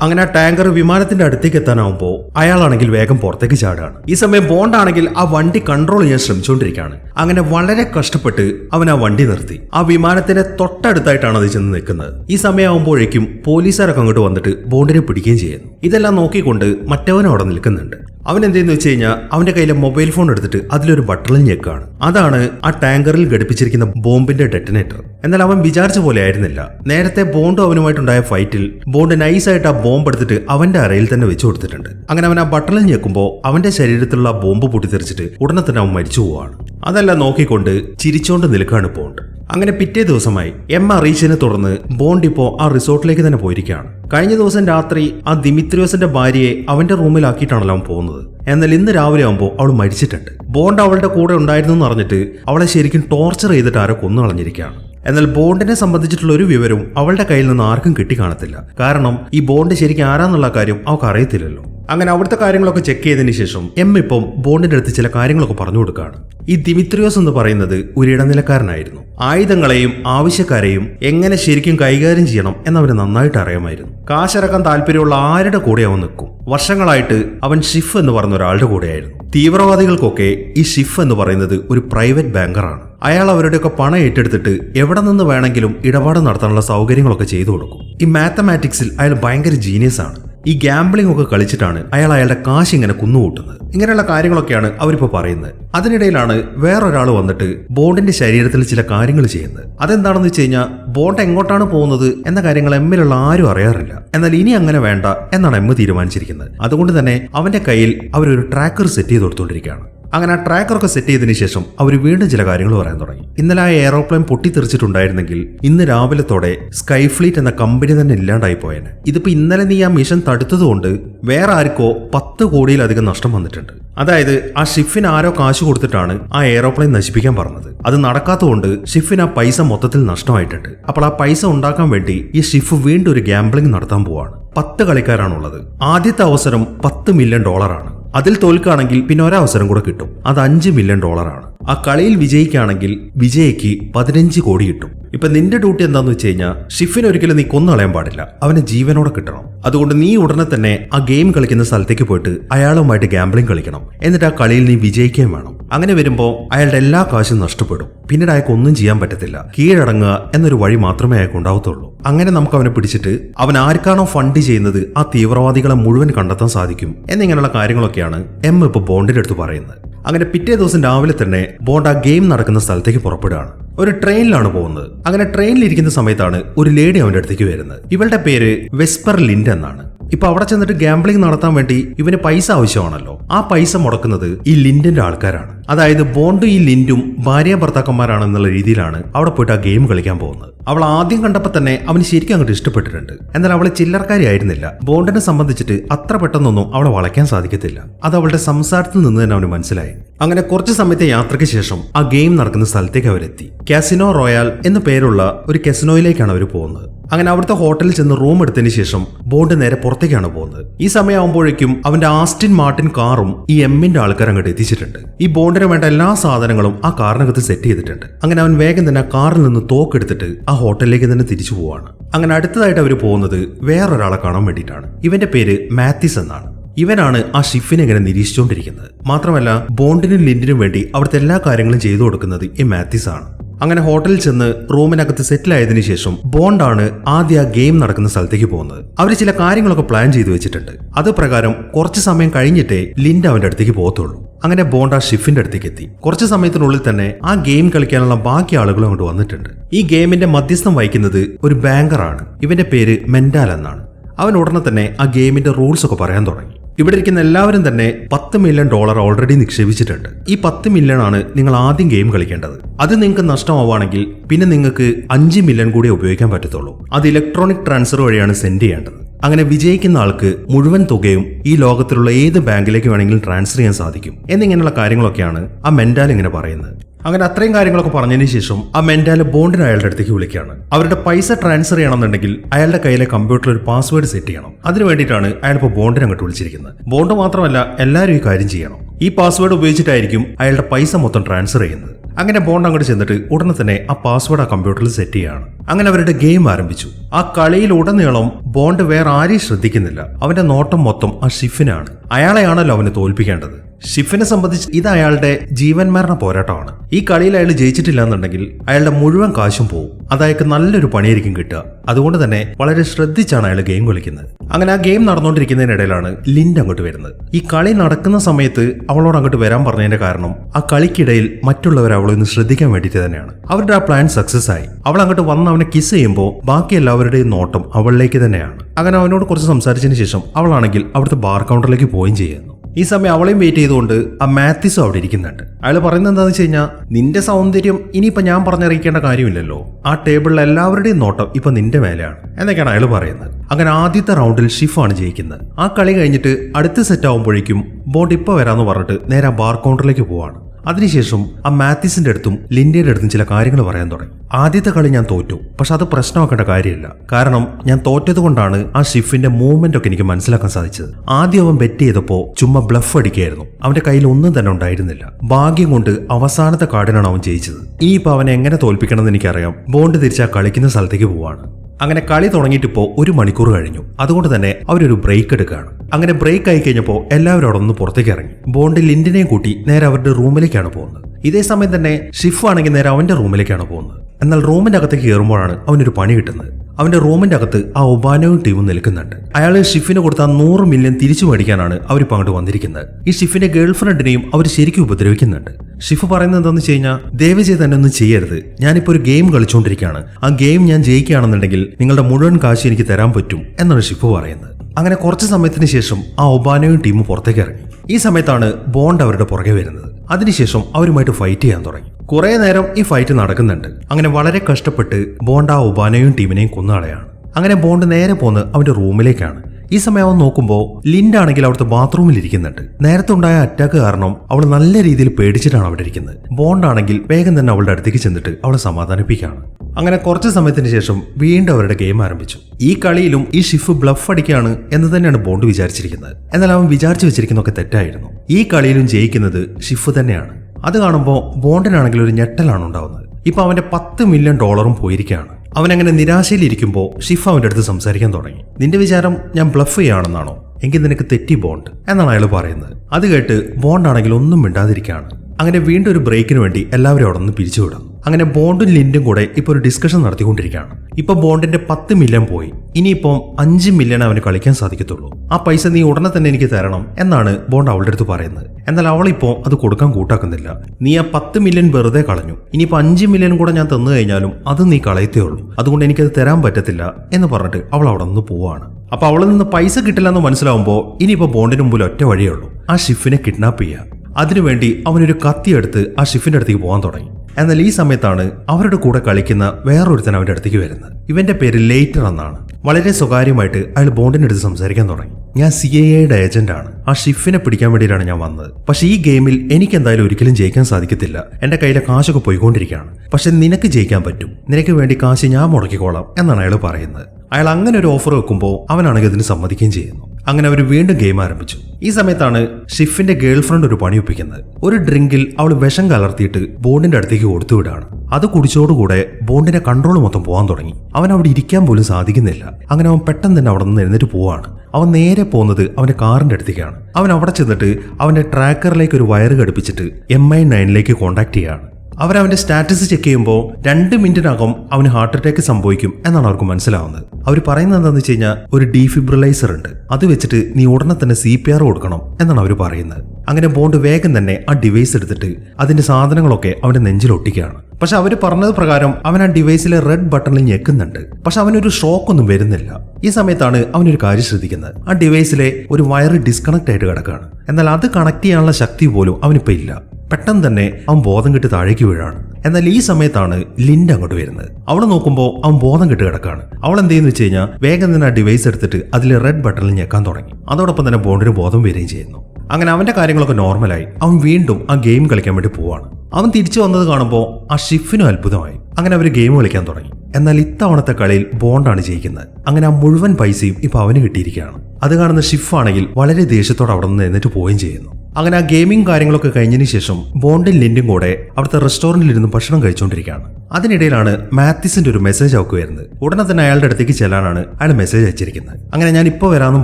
അങ്ങനെ ആ ടാങ്കർ വിമാനത്തിന്റെ അടുത്തേക്ക് എത്താനാവുമ്പോൾ അയാളാണെങ്കിൽ വേഗം പുറത്തേക്ക് ചാടുകയാണ് ഈ സമയം ബോണ്ടാണെങ്കിൽ ആ വണ്ടി കൺട്രോൾ ചെയ്യാൻ ശ്രമിച്ചുകൊണ്ടിരിക്കുകയാണ്. അങ്ങനെ വളരെ കഷ്ടപ്പെട്ട് അവൻ ആ വണ്ടി നിർത്തി. ആ വിമാനത്തിന്റെ തൊട്ടടുത്തായിട്ടാണ് അത് ചെന്ന് നിൽക്കുന്നത്. ഈ സമയമാകുമ്പോഴേക്കും പോലീസുകാരൊക്കെ അങ്ങോട്ട് വന്നിട്ട് ബോണ്ടിനെ പിടിക്കുകയും ചെയ്യുന്നു. ഇതെല്ലാം നോക്കിക്കൊണ്ട് മറ്റവൻ അവിടെ നിൽക്കുന്നുണ്ട്. അവൻ എന്തെന്ന് വെച്ച് കഴിഞ്ഞാൽ അവന്റെ കയ്യിലെ മൊബൈൽ ഫോൺ എടുത്തിട്ട് അതിലൊരു ബട്ടണിൽ ഞെക്കാണ്. അതാണ് ആ ടാങ്കറിൽ ഘടിപ്പിച്ചിരിക്കുന്ന ബോംബിന്റെ ഡെറ്റനേറ്റർ എന്നാൽ അവൻ വിചാരിച്ച പോലെ ആയിരുന്നില്ല. നേരത്തെ ബോണ്ടും അവനുമായിട്ടുണ്ടായ ഫൈറ്റിൽ ബോണ്ട് നൈസായിട്ട് ആ ബോംബ് എടുത്തിട്ട് അവന്റെ അറയിൽ തന്നെ വെച്ചു കൊടുത്തിട്ടുണ്ട്. അങ്ങനെ അവൻ ആ ബട്ടണിൽ ഞെക്കുമ്പോൾ അവന്റെ ശരീരത്തിലുള്ള ബോംബ് പൊട്ടിത്തെറിച്ചിട്ട് ഉടനെ തന്നെ അവൻ മരിച്ചു പോവാണ്. അതെല്ലാം നോക്കിക്കൊണ്ട് ചിരിച്ചോണ്ട് നിൽക്കാണ് ബോണ്ട്. അങ്ങനെ പിറ്റേ ദിവസമായി എം അറിയിച്ചതിനെ തുടർന്ന് ബോണ്ട് ഇപ്പോ ആ റിസോർട്ടിലേക്ക് തന്നെ പോയിരിക്കുകയാണ്. കഴിഞ്ഞ ദിവസം രാത്രി ആ ദിമിത്രിയോസിന്റെ ഭാര്യയെ അവന്റെ റൂമിലാക്കിയിട്ടാണല്ലോ അവൻ പോകുന്നത്. എന്നാൽ ഇന്ന് രാവിലെ ആകുമ്പോൾ അവൾ മരിച്ചിട്ടുണ്ട്. ബോണ്ട് അവളുടെ കൂടെ ഉണ്ടായിരുന്നു എന്ന് അറിഞ്ഞിട്ട് അവളെ ശരിക്കും ടോർച്ചർ ചെയ്തിട്ട് ആരോ കൊന്നു കളഞ്ഞിരിക്കുകയാണ്. എന്നാൽ ബോണ്ടിനെ സംബന്ധിച്ചിട്ടുള്ള ഒരു വിവരവും അവളുടെ കയ്യിൽ നിന്ന് ആർക്കും കിട്ടിക്കാണത്തില്ല. കാരണം ഈ ബോണ്ട് ശരിക്കും ആരാന്നുള്ള കാര്യം അവൾക്ക് അറിയത്തില്ലല്ലോ. അങ്ങനെ അവിടുത്തെ കാര്യങ്ങളൊക്കെ ചെക്ക് ചെയ്തതിന് ശേഷം എം ഇപ്പം ബോണ്ടിന്റെ അടുത്ത് ചില കാര്യങ്ങളൊക്കെ പറഞ്ഞു കൊടുക്കുകയാണ്. ഈ ദിമിത്രിയോസ് എന്ന് പറയുന്നത് ഒരു ഇടനിലക്കാരനായിരുന്നു. ആയുധങ്ങളെയും ആവശ്യക്കാരെയും എങ്ങനെ ശരിക്കും കൈകാര്യം ചെയ്യണം എന്നവന് നന്നായിട്ട് അറിയാമായിരുന്നു. കാശിറക്കാൻ താല്പര്യമുള്ള ആരുടെ കൂടെ അവൻ നിൽക്കും? വർഷങ്ങളായിട്ട് അവൻ ഷിഫ് എന്ന് പറഞ്ഞ ഒരാളുടെ കൂടെയായിരുന്നു. തീവ്രവാദികൾക്കൊക്കെ ഈ ഷിഫ് എന്ന് പറയുന്നത് ഒരു പ്രൈവറ്റ് ബാങ്കറാണ്. അയാൾ അവരുടെയൊക്കെ പണം ഏറ്റെടുത്തിട്ട് എവിടെ നിന്ന് വേണമെങ്കിലും ഇടപാട് നടത്താനുള്ള സൗകര്യങ്ങളൊക്കെ ചെയ്തു കൊടുക്കും. ഈ മാത്തമാറ്റിക്സിൽ അയാൾ ഭയങ്കര ജീനിയസ് ആണ്. ഈ ഗ്യാംബ്ലിംഗ് ഒക്കെ കളിച്ചിട്ടാണ് അയാൾ അയാളുടെ കാശ് ഇങ്ങനെ കുന്നുകൂട്ടുന്നത്. ഇങ്ങനെയുള്ള കാര്യങ്ങളൊക്കെയാണ് അവരിപ്പോ പറയുന്നത്. അതിനിടയിലാണ് വേറൊരാൾ വന്നിട്ട് ബോണ്ടിന്റെ ശരീരത്തിൽ ചില കാര്യങ്ങൾ ചെയ്യുന്നത്. അതെന്താണെന്ന് വെച്ച് കഴിഞ്ഞാൽ ബോണ്ട് എങ്ങോട്ടാണ് പോകുന്നത് എന്ന കാര്യങ്ങൾ എമ്മിലുള്ള ആരും അറിയാറില്ല. എന്നാൽ ഇനി അങ്ങനെ വേണ്ട എന്നാണ് എമ്മ് തീരുമാനിച്ചിരിക്കുന്നത്. അതുകൊണ്ട് തന്നെ അവന്റെ കയ്യിൽ അവരൊരു ട്രാക്കർ സെറ്റ് ചെയ്ത് കൊടുത്തുകൊണ്ടിരിക്കുകയാണ് അങ്ങനെ ആ ട്രാക്കറൊക്കെ സെറ്റ് ചെയ്തതിന് ശേഷം അവർ വീണ്ടും ചില കാര്യങ്ങൾ പറയാൻ തുടങ്ങി. ഇന്നലെ ആ എയറോപ്ലെയിൻ പൊട്ടിത്തെറിച്ചിട്ടുണ്ടായിരുന്നെങ്കിൽ ഇന്ന് രാവിലത്തോടെ സ്കൈഫ്ലീറ്റ് എന്ന കമ്പനി തന്നെ ഇല്ലാണ്ടായി പോയേനെ. ഇതിപ്പോ ഇന്നലെ നീ ആ മിഷൻ തടുത്തതുകൊണ്ട് വേറെ ആർക്കോ പത്ത് കോടിയിലധികം നഷ്ടം വന്നിട്ടുണ്ട്. അതായത് ആ ഷിഫിന് ആരോ കാശ് കൊടുത്തിട്ടാണ് ആ എയറോപ്ലെയിൻ നശിപ്പിക്കാൻ പറഞ്ഞത്. അത് നടക്കാത്തതുകൊണ്ട് ഷിഫിന് ആ പൈസ മൊത്തത്തിൽ നഷ്ടമായിട്ടുണ്ട്. അപ്പോൾ ആ പൈസ ഉണ്ടാക്കാൻ വേണ്ടി ഈ ഷിഫ് വീണ്ടും ഒരു ഗ്യാംബ്ലിംഗ് നടത്താൻ പോവാണ്. പത്ത് കളിക്കാരാണുള്ളത്. ആദ്യത്തെ അവസരം പത്ത് മില്യൺ ഡോളറാണ് അതിൽ തോൽക്കുകയാണെങ്കിൽ പിന്നെ ഒരവസരം കൂടെ കിട്ടും. അത് അഞ്ച് മില്യൺ ഡോളറാണ്. ആ കളിയിൽ വിജയിക്കുകയാണെങ്കിൽ വിജയ്ക്ക് പതിനഞ്ച് കോടി കിട്ടും. ഇപ്പൊ നിന്റെ ഡ്യൂട്ടി എന്താന്ന് വെച്ച് കഴിഞ്ഞാൽ ഷിഫിന് ഒരിക്കലും നീ കൊന്നളയാൻ പാടില്ല. അവനെ ജീവനോടെ കിട്ടണം. അതുകൊണ്ട് നീ ഉടനെ തന്നെ ആ ഗെയിം കളിക്കുന്ന സ്ഥലത്തേക്ക് പോയിട്ട് അയാളുമായിട്ട് ഗാംബ്ലിംഗ് കളിക്കണം. എന്നിട്ട് ആ കളിയിൽ നീ വിജയിക്കുകയും വേണം. അങ്ങനെ വരുമ്പോൾ അയാളുടെ എല്ലാ കാശും നഷ്ടപ്പെടും. പിന്നീട് അയാൾക്ക് ഒന്നും ചെയ്യാൻ പറ്റത്തില്ല. കീഴടങ്ങുക എന്നൊരു വഴി മാത്രമേ അയാൾക്ക് ഉണ്ടാവത്തുള്ളൂ. അങ്ങനെ നമുക്ക് അവനെ പിടിച്ചിട്ട് അവൻ ആർക്കാണോ ഫണ്ട് ചെയ്യുന്നത് ആ തീവ്രവാദികളെ മുഴുവൻ കണ്ടെത്താൻ സാധിക്കും. എന്നിങ്ങനെയുള്ള കാര്യങ്ങളൊക്കെയാണ് എം ഇപ്പൊ ബോണ്ടിന്റെ അടുത്ത് പറയുന്നത്. അങ്ങനെ പിറ്റേ ദിവസം രാവിലെ തന്നെ ബോണ്ട് ആ ഗെയിം നടക്കുന്ന സ്ഥലത്തേക്ക് പുറപ്പെടുകയാണ്. ഒരു ട്രെയിനിലാണ് പോകുന്നത്. അങ്ങനെ ട്രെയിനിൽ ഇരിക്കുന്ന സമയത്താണ് ഒരു ലേഡി അവന്റെ അടുത്തേക്ക് വരുന്നത്. ഇവളുടെ പേര് വെസ്പർ ലിൻഡ് എന്നാണ്. ഇപ്പൊ അവിടെ ചെന്നിട്ട് ഗാംബ്ലിംഗ് നടത്താൻ വേണ്ടി ഇവന് പൈസ ആവശ്യമാണല്ലോ. ആ പൈസ മുടക്കുന്നത് ഈ ലിൻഡിന്റെ ആൾക്കാരാണ്. അതായത് ബോണ്ടും ഈ ലിൻഡും ഭാര്യ ഭർത്താക്കന്മാരാണെന്നുള്ള രീതിയിലാണ് അവിടെ പോയിട്ട് ആ ഗെയിം കളിക്കാൻ പോകുന്നത്. അവൾ ആദ്യം കണ്ടപ്പോൾ തന്നെ അവന് ശരിക്കും അങ്ങോട്ട് ഇഷ്ടപ്പെട്ടിട്ടുണ്ട്. എന്നാൽ അവളെ ചില്ലറക്കാരി ആയിരുന്നില്ല. ബോണ്ടിനെ സംബന്ധിച്ചിട്ട് അത്ര പെട്ടെന്നൊന്നും അവളെ വളയ്ക്കാൻ സാധിക്കത്തില്ല. അത് അവളുടെ സംസാരത്തിൽ നിന്ന് തന്നെ അവന് മനസ്സിലായി. അങ്ങനെ കുറച്ച് സമയത്തെ യാത്രയ്ക്ക് ശേഷം ആ ഗെയിം നടക്കുന്ന സ്ഥലത്തേക്ക് അവരെത്തി. കാസിനോ റോയാൽ എന്ന പേരുള്ള ഒരു കെസിനോയിലേക്കാണ് അവർ പോകുന്നത്. അങ്ങനെ അവിടുത്തെ ഹോട്ടലിൽ ചെന്ന് റൂം എടുത്തതിന് ശേഷം ബോണ്ട് നേരെ പുറത്തേക്കാണ് പോകുന്നത്. ഈ സമയമാകുമ്പോഴേക്കും അവന്റെ ആസ്റ്റിൻ മാർട്ടിൻ കാറും ഈ എമ്മിന്റെ ആൾക്കാർ അങ്ങോട്ട് എത്തിച്ചിട്ടുണ്ട്. ഈ ബോണ്ടിന് വേണ്ട എല്ലാ സാധനങ്ങളും ആ കാറിനകത്ത് സെറ്റ് ചെയ്തിട്ടുണ്ട്. അങ്ങനെ അവൻ വേഗം തന്നെ ആ കാറിൽ നിന്ന് തോക്കെടുത്തിട്ട് ആ ഹോട്ടലിലേക്ക് തന്നെ തിരിച്ചു പോവാണ്. അങ്ങനെ അടുത്തതായിട്ട് അവർ പോകുന്നത് വേറൊരാളെ കാണാൻ വേണ്ടിയിട്ടാണ്. ഇവന്റെ പേര് മാത്തിസ് എന്നാണ്. ഇവനാണ് ആ ഷിഫിനെ ഇങ്ങനെ നിരീക്ഷിച്ചുകൊണ്ടിരിക്കുന്നത്. മാത്രമല്ല ബോണ്ടിനും ലിൻഡിനും വേണ്ടി അവിടുത്തെ എല്ലാ കാര്യങ്ങളും ചെയ്തു കൊടുക്കുന്നത് ഈ മാത്തിസ് ആണ് അങ്ങനെ ഹോട്ടലിൽ ചെന്ന് റൂമിനകത്ത് സെറ്റിൽ ആയതിനു ശേഷം ബോണ്ടാണ് ആദ്യ ഗെയിം നടക്കുന്ന സ്ഥലത്തേക്ക് പോകുന്നത്. അവർ ചില കാര്യങ്ങളൊക്കെ പ്ലാൻ ചെയ്തു വെച്ചിട്ടുണ്ട്. അത് പ്രകാരം കുറച്ച് സമയം കഴിഞ്ഞിട്ടേ ലിൻഡ് അവന്റെ അടുത്തേക്ക് പോകത്തുള്ളൂ. അങ്ങനെ ബോണ്ട ഷിഫിന്റെ അടുത്തേക്ക് എത്തി. കുറച്ച് സമയത്തിനുള്ളിൽ തന്നെ ആ ഗെയിം കളിക്കാനുള്ള ബാക്കി ആളുകളും അങ്ങോട്ട് വന്നിട്ടുണ്ട്. ഈ ഗെയിമിന്റെ മധ്യസ്ഥം വഹിക്കുന്നത് ഒരു ബാങ്കറാണ്. ഇവന്റെ പേര് മെന്റാൽ എന്നാണ്. അവൻ ഉടനെ തന്നെ ആ ഗെയിമിന്റെ റൂൾസ് ഒക്കെ പറയാൻ തുടങ്ങി. ഇവിടെ ഇരിക്കുന്ന എല്ലാവരും തന്നെ പത്ത് മില്യൺ ഡോളർ ഓൾറെഡി നിക്ഷേപിച്ചിട്ടുണ്ട്. ഈ പത്ത് മില്യൺ ആണ് നിങ്ങൾ ആദ്യം ഗെയിം കളിക്കേണ്ടത്. അത് നിങ്ങൾക്ക് നഷ്ടമാവുകയാണെങ്കിൽ പിന്നെ നിങ്ങൾക്ക് അഞ്ച് മില്യൺ കൂടി ഉപയോഗിക്കാൻ പറ്റത്തുള്ളൂ. അത് ഇലക്ട്രോണിക് ട്രാൻസ്ഫർ വഴിയാണ് സെൻഡ് ചെയ്യേണ്ടത്. അങ്ങനെ വിജയിക്കുന്ന ആൾക്ക് മുഴുവൻ തുകയും ഈ ലോകത്തിലുള്ള ഏത് ബാങ്കിലേക്ക് വേണമെങ്കിലും ട്രാൻസ്ഫർ ചെയ്യാൻ സാധിക്കും. എന്നിങ്ങനെയുള്ള കാര്യങ്ങളൊക്കെയാണ് ആ മെന്റാൽ ഇങ്ങനെ പറയുന്നത്. അങ്ങനെ അത്രയും കാര്യങ്ങളൊക്കെ പറഞ്ഞതിന് ശേഷം ആ മെന്റാൽ ബോണ്ടിന് അയാളുടെ അടുത്തേക്ക് വിളിക്കുകയാണ്. അവരുടെ പൈസ ട്രാൻസ്ഫർ ചെയ്യണമെന്നുണ്ടെങ്കിൽ അയാളുടെ കയ്യിലെ കമ്പ്യൂട്ടറിൽ ഒരു പാസ്വേഡ് സെറ്റ് ചെയ്യണം. അതിന് വേണ്ടിയിട്ടാണ് അയാൾ ഇപ്പോൾ ബോണ്ടിനെ അങ്ങോട്ട് വിളിച്ചിരിക്കുന്നത്. ബോണ്ട് മാത്രമല്ല എല്ലാവരും ഈ കാര്യം ചെയ്യണം. ഈ പാസ്വേഡ് ഉപയോഗിച്ചിട്ടായിരിക്കും അയാളുടെ പൈസ മൊത്തം ട്രാൻസ്ഫർ ചെയ്യുന്നത്. അങ്ങനെ ബോണ്ട് അങ്ങോട്ട് ചെന്നിട്ട് ഉടനെ തന്നെ ആ പാസ്വേഡ് ആ കമ്പ്യൂട്ടറിൽ സെറ്റ് ചെയ്യാണ് അങ്ങനെ അവരുടെ ഗെയിം ആരംഭിച്ചു. ആ കളിയിൽ ഉടനീളം ബോണ്ട് വേറെ ആരെയും ശ്രദ്ധിക്കുന്നില്ല. അവന്റെ നോട്ടം മൊത്തം ആ ഷിഫിനാണ്. അയാളെയാണല്ലോ അവന് തോൽപ്പിക്കേണ്ടത്. ഷിഫിനെ സംബന്ധിച്ച് ഇത് അയാളുടെ ജീവൻ മരണ പോരാട്ടമാണ്. ഈ കളിയിൽ അയാൾ ജയിച്ചിട്ടില്ല എന്നുണ്ടെങ്കിൽ അയാളുടെ മുഴുവൻ കാശും പോകും അത് അയാൾക്ക് നല്ലൊരു പണിയായിരിക്കും കിട്ടുക. അതുകൊണ്ട് തന്നെ വളരെ ശ്രദ്ധിച്ചാണ് അയാൾ ഗെയിം കളിക്കുന്നത്. അങ്ങനെ ആ ഗെയിം നടന്നുകൊണ്ടിരിക്കുന്നതിനിടയിലാണ് ലിൻഡ് അങ്ങോട്ട് വരുന്നത്. ഈ കളി നടക്കുന്ന സമയത്ത് അവളോട് അങ്ങോട്ട് വരാൻ പറഞ്ഞതിന്റെ കാരണം ആ കളിക്കിടയിൽ മറ്റുള്ളവർ അവളെ ഒന്ന് ശ്രദ്ധിക്കാൻ വേണ്ടിയിട്ട് തന്നെയാണ്. അവരുടെ ആ പ്ലാൻ സക്സസ് ആയി. അവൾ അങ്ങോട്ട് വന്ന് അവനെ കിസ് ചെയ്യുമ്പോൾ ബാക്കി എല്ലാവരുടെയും നോട്ടം അവളിലേക്ക് തന്നെയാണ്. അങ്ങനെ അവനോട് കുറച്ച് സംസാരിച്ചതിന് ശേഷം അവളാണെങ്കിൽ അവിടുത്തെ ബാർ കൗണ്ടറിലേക്ക് പോവുകയും ചെയ്യുന്നു. ഈ സമയം അവളെയും വെയിറ്റ് ചെയ്തുകൊണ്ട് ആ മാത്യുസും അവിടെ ഇരിക്കുന്നുണ്ട്. അയാൾ പറയുന്നത് എന്താണെന്ന് വെച്ച് കഴിഞ്ഞാൽ നിന്റെ സൗന്ദര്യം ഇനിയിപ്പോ ഞാൻ പറഞ്ഞറിയിക്കേണ്ട കാര്യമില്ലല്ലോ. ആ ടേബിളിൽ എല്ലാവരുടെയും നോട്ടം ഇപ്പൊ നിന്റെ മേലെയാണ്. എന്നൊക്കെയാണ് അയാൾ പറയുന്നത്. അങ്ങനെ ആദ്യത്തെ റൗണ്ടിൽ ഷിഫാണ് ജയിക്കുന്നത്. ആ കളി കഴിഞ്ഞിട്ട് അടുത്ത സെറ്റ് ആവുമ്പോഴേക്കും ബോണ്ട് ഇപ്പൊ വരാന്ന് പറഞ്ഞിട്ട് നേരെ ബാർ കൗണ്ടറിലേക്ക് പോവാണ്. അതിനുശേഷം ആ മാത്യൂസിന്റെ അടുത്തും ലിൻഡയുടെ അടുത്തും ചില കാര്യങ്ങൾ പറയാൻ തുടങ്ങി. ആദ്യത്തെ കളി ഞാൻ തോറ്റു. പക്ഷെ അത് പ്രശ്നമാക്കേണ്ട കാര്യമില്ല. കാരണം ഞാൻ തോറ്റത് കൊണ്ടാണ് ആ ഷിഫിന്റെ മൂവ്മെന്റ് ഒക്കെ എനിക്ക് മനസ്സിലാക്കാൻ സാധിച്ചത്. ആദ്യം അവൻ ബെറ്റ് ചെയ്തപ്പോ ചുമ്മാ ബ്ലഫ് അടിക്കുകയായിരുന്നു അവന്റെ കയ്യിൽ ഒന്നും തന്നെ ഉണ്ടായിരുന്നില്ല. ഭാഗ്യം കൊണ്ട് അവസാനത്തെ കാർഡിനാണ് അവൻ ജയിച്ചത്. ഇനിയിപ്പോ അവനെ എങ്ങനെ തോൽപ്പിക്കണമെന്ന് എനിക്കറിയാം. ബോണ്ട് തിരിച്ച് ആ കളിക്കുന്ന സ്ഥലത്തേക്ക് പോവാണ്. അങ്ങനെ കളി തുടങ്ങിയിട്ടിപ്പോ ഒരു മണിക്കൂർ കഴിഞ്ഞു. അതുകൊണ്ട് തന്നെ അവരൊരു ബ്രേക്ക് എടുക്കുകയാണ്. അങ്ങനെ ബ്രേക്ക് ആയി കഴിഞ്ഞപ്പോൾ എല്ലാവരും അവിടെ നിന്ന് പുറത്തേക്ക് ഇറങ്ങി. ബോണ്ട് ലിൻഡിനെയും കൂട്ടി നേരെ അവരുടെ റൂമിലേക്കാണ് പോകുന്നത്. ഇതേ സമയം തന്നെ ഷിഫ് ആണെങ്കിൽ നേരെ അവന്റെ റൂമിലേക്കാണ് പോകുന്നത്. എന്നാൽ റൂമിന്റെ അകത്തേക്ക് കയറുമ്പോഴാണ് അവനൊരു പണി കിട്ടുന്നത്. അവന്റെ റൂമിന്റെ അകത്ത് ആ ഒബാനോയും ടീമും നിൽക്കുന്നുണ്ട്. അയാൾ ഷിഫിന് കൊടുത്ത നൂറ് മില്യൺ തിരിച്ചു മേടിക്കാനാണ് അവരിപ്പോൾ അങ്ങോട്ട് വന്നിരിക്കുന്നത്. ഈ ഷിഫിന്റെ ഗേൾഫ്രണ്ടിനെയും അവർ ശരിക്കും ഉപദ്രവിക്കുന്നുണ്ട്. ഷിഫ് പറയുന്നത് എന്താണെന്ന് വെച്ച് കഴിഞ്ഞാൽ ദയവ് ചെയ്ത് തന്നെ ഒന്നും ചെയ്യരുത്. ഞാനിപ്പോൾ ഒരു ഗെയിം കളിച്ചുകൊണ്ടിരിക്കുകയാണ് ആ ഗെയിം ഞാൻ ജയിക്കുകയാണെന്നുണ്ടെങ്കിൽ നിങ്ങളുടെ മുഴുവൻ കാശ് എനിക്ക് തരാൻ പറ്റും എന്നാണ് ഷിഫ് പറയുന്നത്. അങ്ങനെ കുറച്ച് സമയത്തിന് ശേഷം ആ ഒബാനോയും ടീമും പുറത്തേക്ക് ഇറങ്ങി. ഈ സമയത്താണ് ബോണ്ട് അവരുടെ പുറകെ വരുന്നത്. അതിനുശേഷം അവരുമായിട്ട് ഫൈറ്റ് ചെയ്യാൻ തുടങ്ങി. കുറെ നേരം ഈ ഫൈറ്റ് നടക്കുന്നുണ്ട്. അങ്ങനെ വളരെ കഷ്ടപ്പെട്ട് ബോണ്ട് ഒബാനയും ടീമിനെയും കൊന്നുകളയാണ് അങ്ങനെ ബോണ്ട് നേരെ പോന്ന് അവന്റെ റൂമിലേക്കാണ് ഈ സമയം നോക്കുമ്പോൾ ലിൻഡ് ആണെങ്കിൽ അവിടുത്തെ ബാത്റൂമിൽ ഇരിക്കുന്നുണ്ട്. നേരത്തെ ഉണ്ടായ അറ്റാക്ക് കാരണം അവൾ നല്ല രീതിയിൽ പേടിച്ചിട്ടാണ് അവിടെ ഇരിക്കുന്നത്. ബോണ്ട് ആണെങ്കിൽ വേഗം തന്നെ അവളുടെ അടുത്തേക്ക് ചെന്നിട്ട് അവളെ സമാധാനിപ്പിക്കുകയാണ്. അങ്ങനെ കുറച്ച് സമയത്തിന് ശേഷം വീണ്ടും അവരുടെ ഗെയിം ആരംഭിച്ചു. ഈ കളിയിലും ഈ ഷിഫ് ബ്ലഫ് അടിക്കുകയാണ് എന്ന് തന്നെയാണ് ബോണ്ട് വിചാരിച്ചിരിക്കുന്നത്. എന്നാൽ അവൻ വിചാരിച്ചു വെച്ചിരിക്കുന്നതൊക്കെ തെറ്റായിരുന്നു. ഈ കളിയിലും ജയിക്കുന്നത് ഷിഫ് തന്നെയാണ്. അത് കാണുമ്പോൾ ബോണ്ടിനാണെങ്കിൽ ഒരു ഞെട്ടലാണ് ഉണ്ടാവുന്നത്. ഇപ്പൊ അവന്റെ പത്ത് മില്യൺ ഡോളറും പോയിരിക്കുകയാണ്. അവൻ അങ്ങനെ നിരാശയിലിരിക്കുമ്പോൾ ഷിഫ അവന്റെ അടുത്ത് സംസാരിക്കാൻ തുടങ്ങി. നിന്റെ വിചാരം ഞാൻ ബ്ലഫ് ചെയ്യാണെന്നാണോ? എങ്കിൽ നിനക്ക് തെറ്റി ബോണ്ട് എന്നാണ് അയാൾ പറയുന്നത്. അത് കേട്ട് ബോണ്ട് ആണെങ്കിൽ ഒന്നും മിണ്ടാതിരിക്കുകയാണ്. അങ്ങനെ വീണ്ടും ഒരു ബ്രേക്കിന് വേണ്ടി എല്ലാവരും അവിടെ നിന്ന് പിരിച്ചുവിടുന്നു അങ്ങനെ ബോണ്ടും ലിൻഡും കൂടെ ഇപ്പൊ ഒരു ഡിസ്കഷൻ നടത്തിക്കൊണ്ടിരിക്കുകയാണ്. ഇപ്പൊ ബോണ്ടിന്റെ പത്ത് മില്യൺ പോയി. ഇനിയിപ്പം അഞ്ച് മില്യൺ അവന് കളിക്കാൻ സാധിക്കത്തുള്ളൂ. ആ പൈസ നീ ഉടനെ തന്നെ എനിക്ക് തരണം എന്നാണ് ബോണ്ട് അവളുടെ അടുത്ത് പറയുന്നത്. എന്നാൽ അവളിപ്പോ അത് കൊടുക്കാൻ കൂട്ടാക്കുന്നില്ല. നീ ആ പത്ത് മില്യൺ വെറുതെ കളഞ്ഞു. ഇനിയിപ്പോ അഞ്ച് മില്യൺ കൂടെ ഞാൻ തന്നു കഴിഞ്ഞാലും അത് നീ കളയത്തേ ഉള്ളൂ. അതുകൊണ്ട് എനിക്കത് തരാൻ പറ്റത്തില്ല എന്ന് പറഞ്ഞിട്ട് അവൾ അവിടെ നിന്ന് പോവാണ്. അപ്പൊ അവളിൽ നിന്ന് പൈസ കിട്ടില്ല എന്ന് മനസ്സിലാവുമ്പോൾ ഇനിയിപ്പോ ബോണ്ടിന് മുമ്പിൽ ഒറ്റ വഴിയേ ഉള്ളൂ. ആ ഷിഫിനെ കിഡ്നാപ്പ് ചെയ്യുക അതിനുവേണ്ടി അവനൊരു കത്തിയെടുത്ത് ആ ഷിഫിന്റെ അടുത്തേക്ക് പോകാൻ തുടങ്ങി. എന്നാൽ ഈ സമയത്താണ് അവരുടെ കൂടെ കളിക്കുന്ന വേറൊരുത്തൻ അവന്റെ അടുത്തേക്ക് വരുന്നത്. ഇവന്റെ പേര് ലേറ്റർ എന്നാണ്. വളരെ സ്വകാര്യമായിട്ട് അയാൾ ബോണ്ടിന്റെ അടുത്ത് സംസാരിക്കാൻ തുടങ്ങി. ഞാൻ സി എ എയുടെ ഏജന്റാണ് ആ ഷിഫിനെ പിടിക്കാൻ വേണ്ടിയിട്ടാണ് ഞാൻ വന്നത്. പക്ഷേ ഈ ഗെയിമിൽ എനിക്ക് എന്തായാലും ഒരിക്കലും ജയിക്കാൻ സാധിക്കത്തില്ല. എന്റെ കയ്യിലെ കാശൊക്കെ പോയിക്കൊണ്ടിരിക്കുകയാണ്. പക്ഷെ നിനക്ക് ജയിക്കാൻ പറ്റും. നിനക്ക് വേണ്ടി കാശ് ഞാൻ മുടക്കിക്കോളാം എന്നാണ് അയാൾ പറയുന്നത്. അയാൾ അങ്ങനെ ഒരു ഓഫർ വെക്കുമ്പോൾ അവനാണെങ്കിൽ അതിന് സമ്മതിക്കുകയും ചെയ്യുന്നു. അങ്ങനെ അവർ വീണ്ടും ഗെയിം ആരംഭിച്ചു. ഈ സമയത്താണ് ഷിഫിന്റെ ഗേൾഫ്രണ്ട് ഒരു പണി ഒപ്പിക്കുന്നത്. ഒരു ഡ്രിങ്കിൽ അവൾ വിഷം കലർത്തിയിട്ട് ബോണ്ടിന്റെ അടുത്തേക്ക് കൊടുത്തുവിടാണ് അത് കുടിച്ചോടുകൂടെ ബോണ്ടിന്റെ കൺട്രോൾ മൊത്തം പോകാൻ തുടങ്ങി. അവൻ അവിടെ ഇരിക്കാൻ പോലും സാധിക്കുന്നില്ല. അങ്ങനെ അവൻ പെട്ടെന്ന് തന്നെ അവിടെ നിന്ന് എഴുന്നേറ്റ് പോവാണ് അവൻ നേരെ പോകുന്നത് അവന്റെ കാറിന്റെ അടുത്തേക്കാണ്. അവൻ അവിടെ ചെന്നിട്ട് അവന്റെ ട്രാക്കറിലേക്ക് ഒരു വയർ ഘടിപ്പിച്ചിട്ട് എം ഐ നയനിലേക്ക് കോൺടാക്ട് ചെയ്യാണ് അവരവന്റെ സ്റ്റാറ്റസ് ചെക്ക് ചെയ്യുമ്പോൾ രണ്ട് മിനിറ്റിനകം അവന് ഹാർട്ട് അറ്റാക്ക് സംഭവിക്കും എന്നാണ് അവർക്ക് മനസ്സിലാവുന്നത്. അവർ പറയുന്നത് എന്താണെന്ന് വെച്ച് കഴിഞ്ഞാൽ ഒരു ഡീഫിബ്രിലൈസർ ഉണ്ട്. അത് വെച്ചിട്ട് നീ ഉടനെ തന്നെ സി പി ആർ കൊടുക്കണം എന്നാണ് അവർ പറയുന്നത്. അങ്ങനെ ബോണ്ട് വേഗം തന്നെ ആ ഡിവൈസ് എടുത്തിട്ട് അതിന്റെ സാധനങ്ങളൊക്കെ അവന്റെ നെഞ്ചിൽ ഒട്ടിക്കുകയാണ്. പക്ഷെ അവർ പറഞ്ഞത് പ്രകാരം അവൻ ആ ഡിവൈസിലെ റെഡ് ബട്ടണിൽ ഞെക്കുന്നുണ്ട്. പക്ഷെ അവനൊരു ഷോക്ക് ഒന്നും വരുന്നില്ല. ഈ സമയത്താണ് അവനൊരു കാര്യം ശ്രദ്ധിക്കുന്നത്. ആ ഡിവൈസിലെ ഒരു വയർ ഡിസ്കണക്ട് ആയിട്ട് കിടക്കുകയാണ്. എന്നാൽ അത് കണക്ട് ചെയ്യാനുള്ള ശക്തി പോലും അവനിപ്പോ ഇല്ല. പെട്ടെന്ന് തന്നെ അവൻ ബോധം കെട്ട് താഴേക്ക് വീഴാണ്. എന്നാൽ ഈ സമയത്താണ് ലിൻഡ് അങ്ങോട്ട് വരുന്നത്. അവളെ നോക്കുമ്പോൾ അവൻ ബോധം കെട്ട് കിടക്കാണ്. അവൾ എന്ത് ചെയ്യുന്നു വെച്ച് കഴിഞ്ഞാൽ വേഗം തന്നെ ആ ഡിവൈസ് എടുത്തിട്ട് അതിൽ റെഡ് ബട്ടണിൽ ഞെക്കാൻ തുടങ്ങി. അതോടൊപ്പം തന്നെ ബോണ്ടിന് ബോധം വരികയും ചെയ്യുന്നു. അങ്ങനെ അവന്റെ കാര്യങ്ങളൊക്കെ നോർമലായി അവൻ വീണ്ടും ആ ഗെയിം കളിക്കാൻ വേണ്ടി പോവാണ്. അവൻ തിരിച്ചു വന്നത് കാണുമ്പോൾ ആ ഷിഫിനും അത്ഭുതമായി. അങ്ങനെ അവർ ഗെയിം കളിക്കാൻ തുടങ്ങി. എന്നാൽ ഇത്തവണത്തെ കളിയിൽ ബോണ്ടാണ് ജയിക്കുന്നത്. അങ്ങനെ ആ മുഴുവൻ പൈസയും ഇപ്പൊ അവന് കിട്ടിയിരിക്കുകയാണ്. അത് കാണുന്ന ഷിഫ് ആണെങ്കിൽ വളരെ ദേഷ്യത്തോടെ അവിടെ നിന്ന് എന്നിട്ട് പോവുകയും ചെയ്യുന്നു. അങ്ങനെ ആ ഗെയിമിംഗ് കാര്യങ്ങളൊക്കെ കഴിഞ്ഞതിന് ശേഷം ബോണ്ടും ലിൻഡും കൂടെ അവിടുത്തെ റെസ്റ്റോറന്റിൽ ഇരുന്ന് ഭക്ഷണം കഴിച്ചുകൊണ്ടിരിക്കുകയാണ് അതിനിടയിലാണ് മാത്യുസിന്റെ ഒരു മെസ്സേജ് അവർക്ക് വരുന്നത്. ഉടനെ തന്നെ അയാളുടെ അടുത്തേക്ക് ചെല്ലാനാണ് അയാൾ മെസ്സേജ് അയച്ചിരിക്കുന്നത്. അങ്ങനെ ഞാൻ ഇപ്പോൾ വരാമെന്നും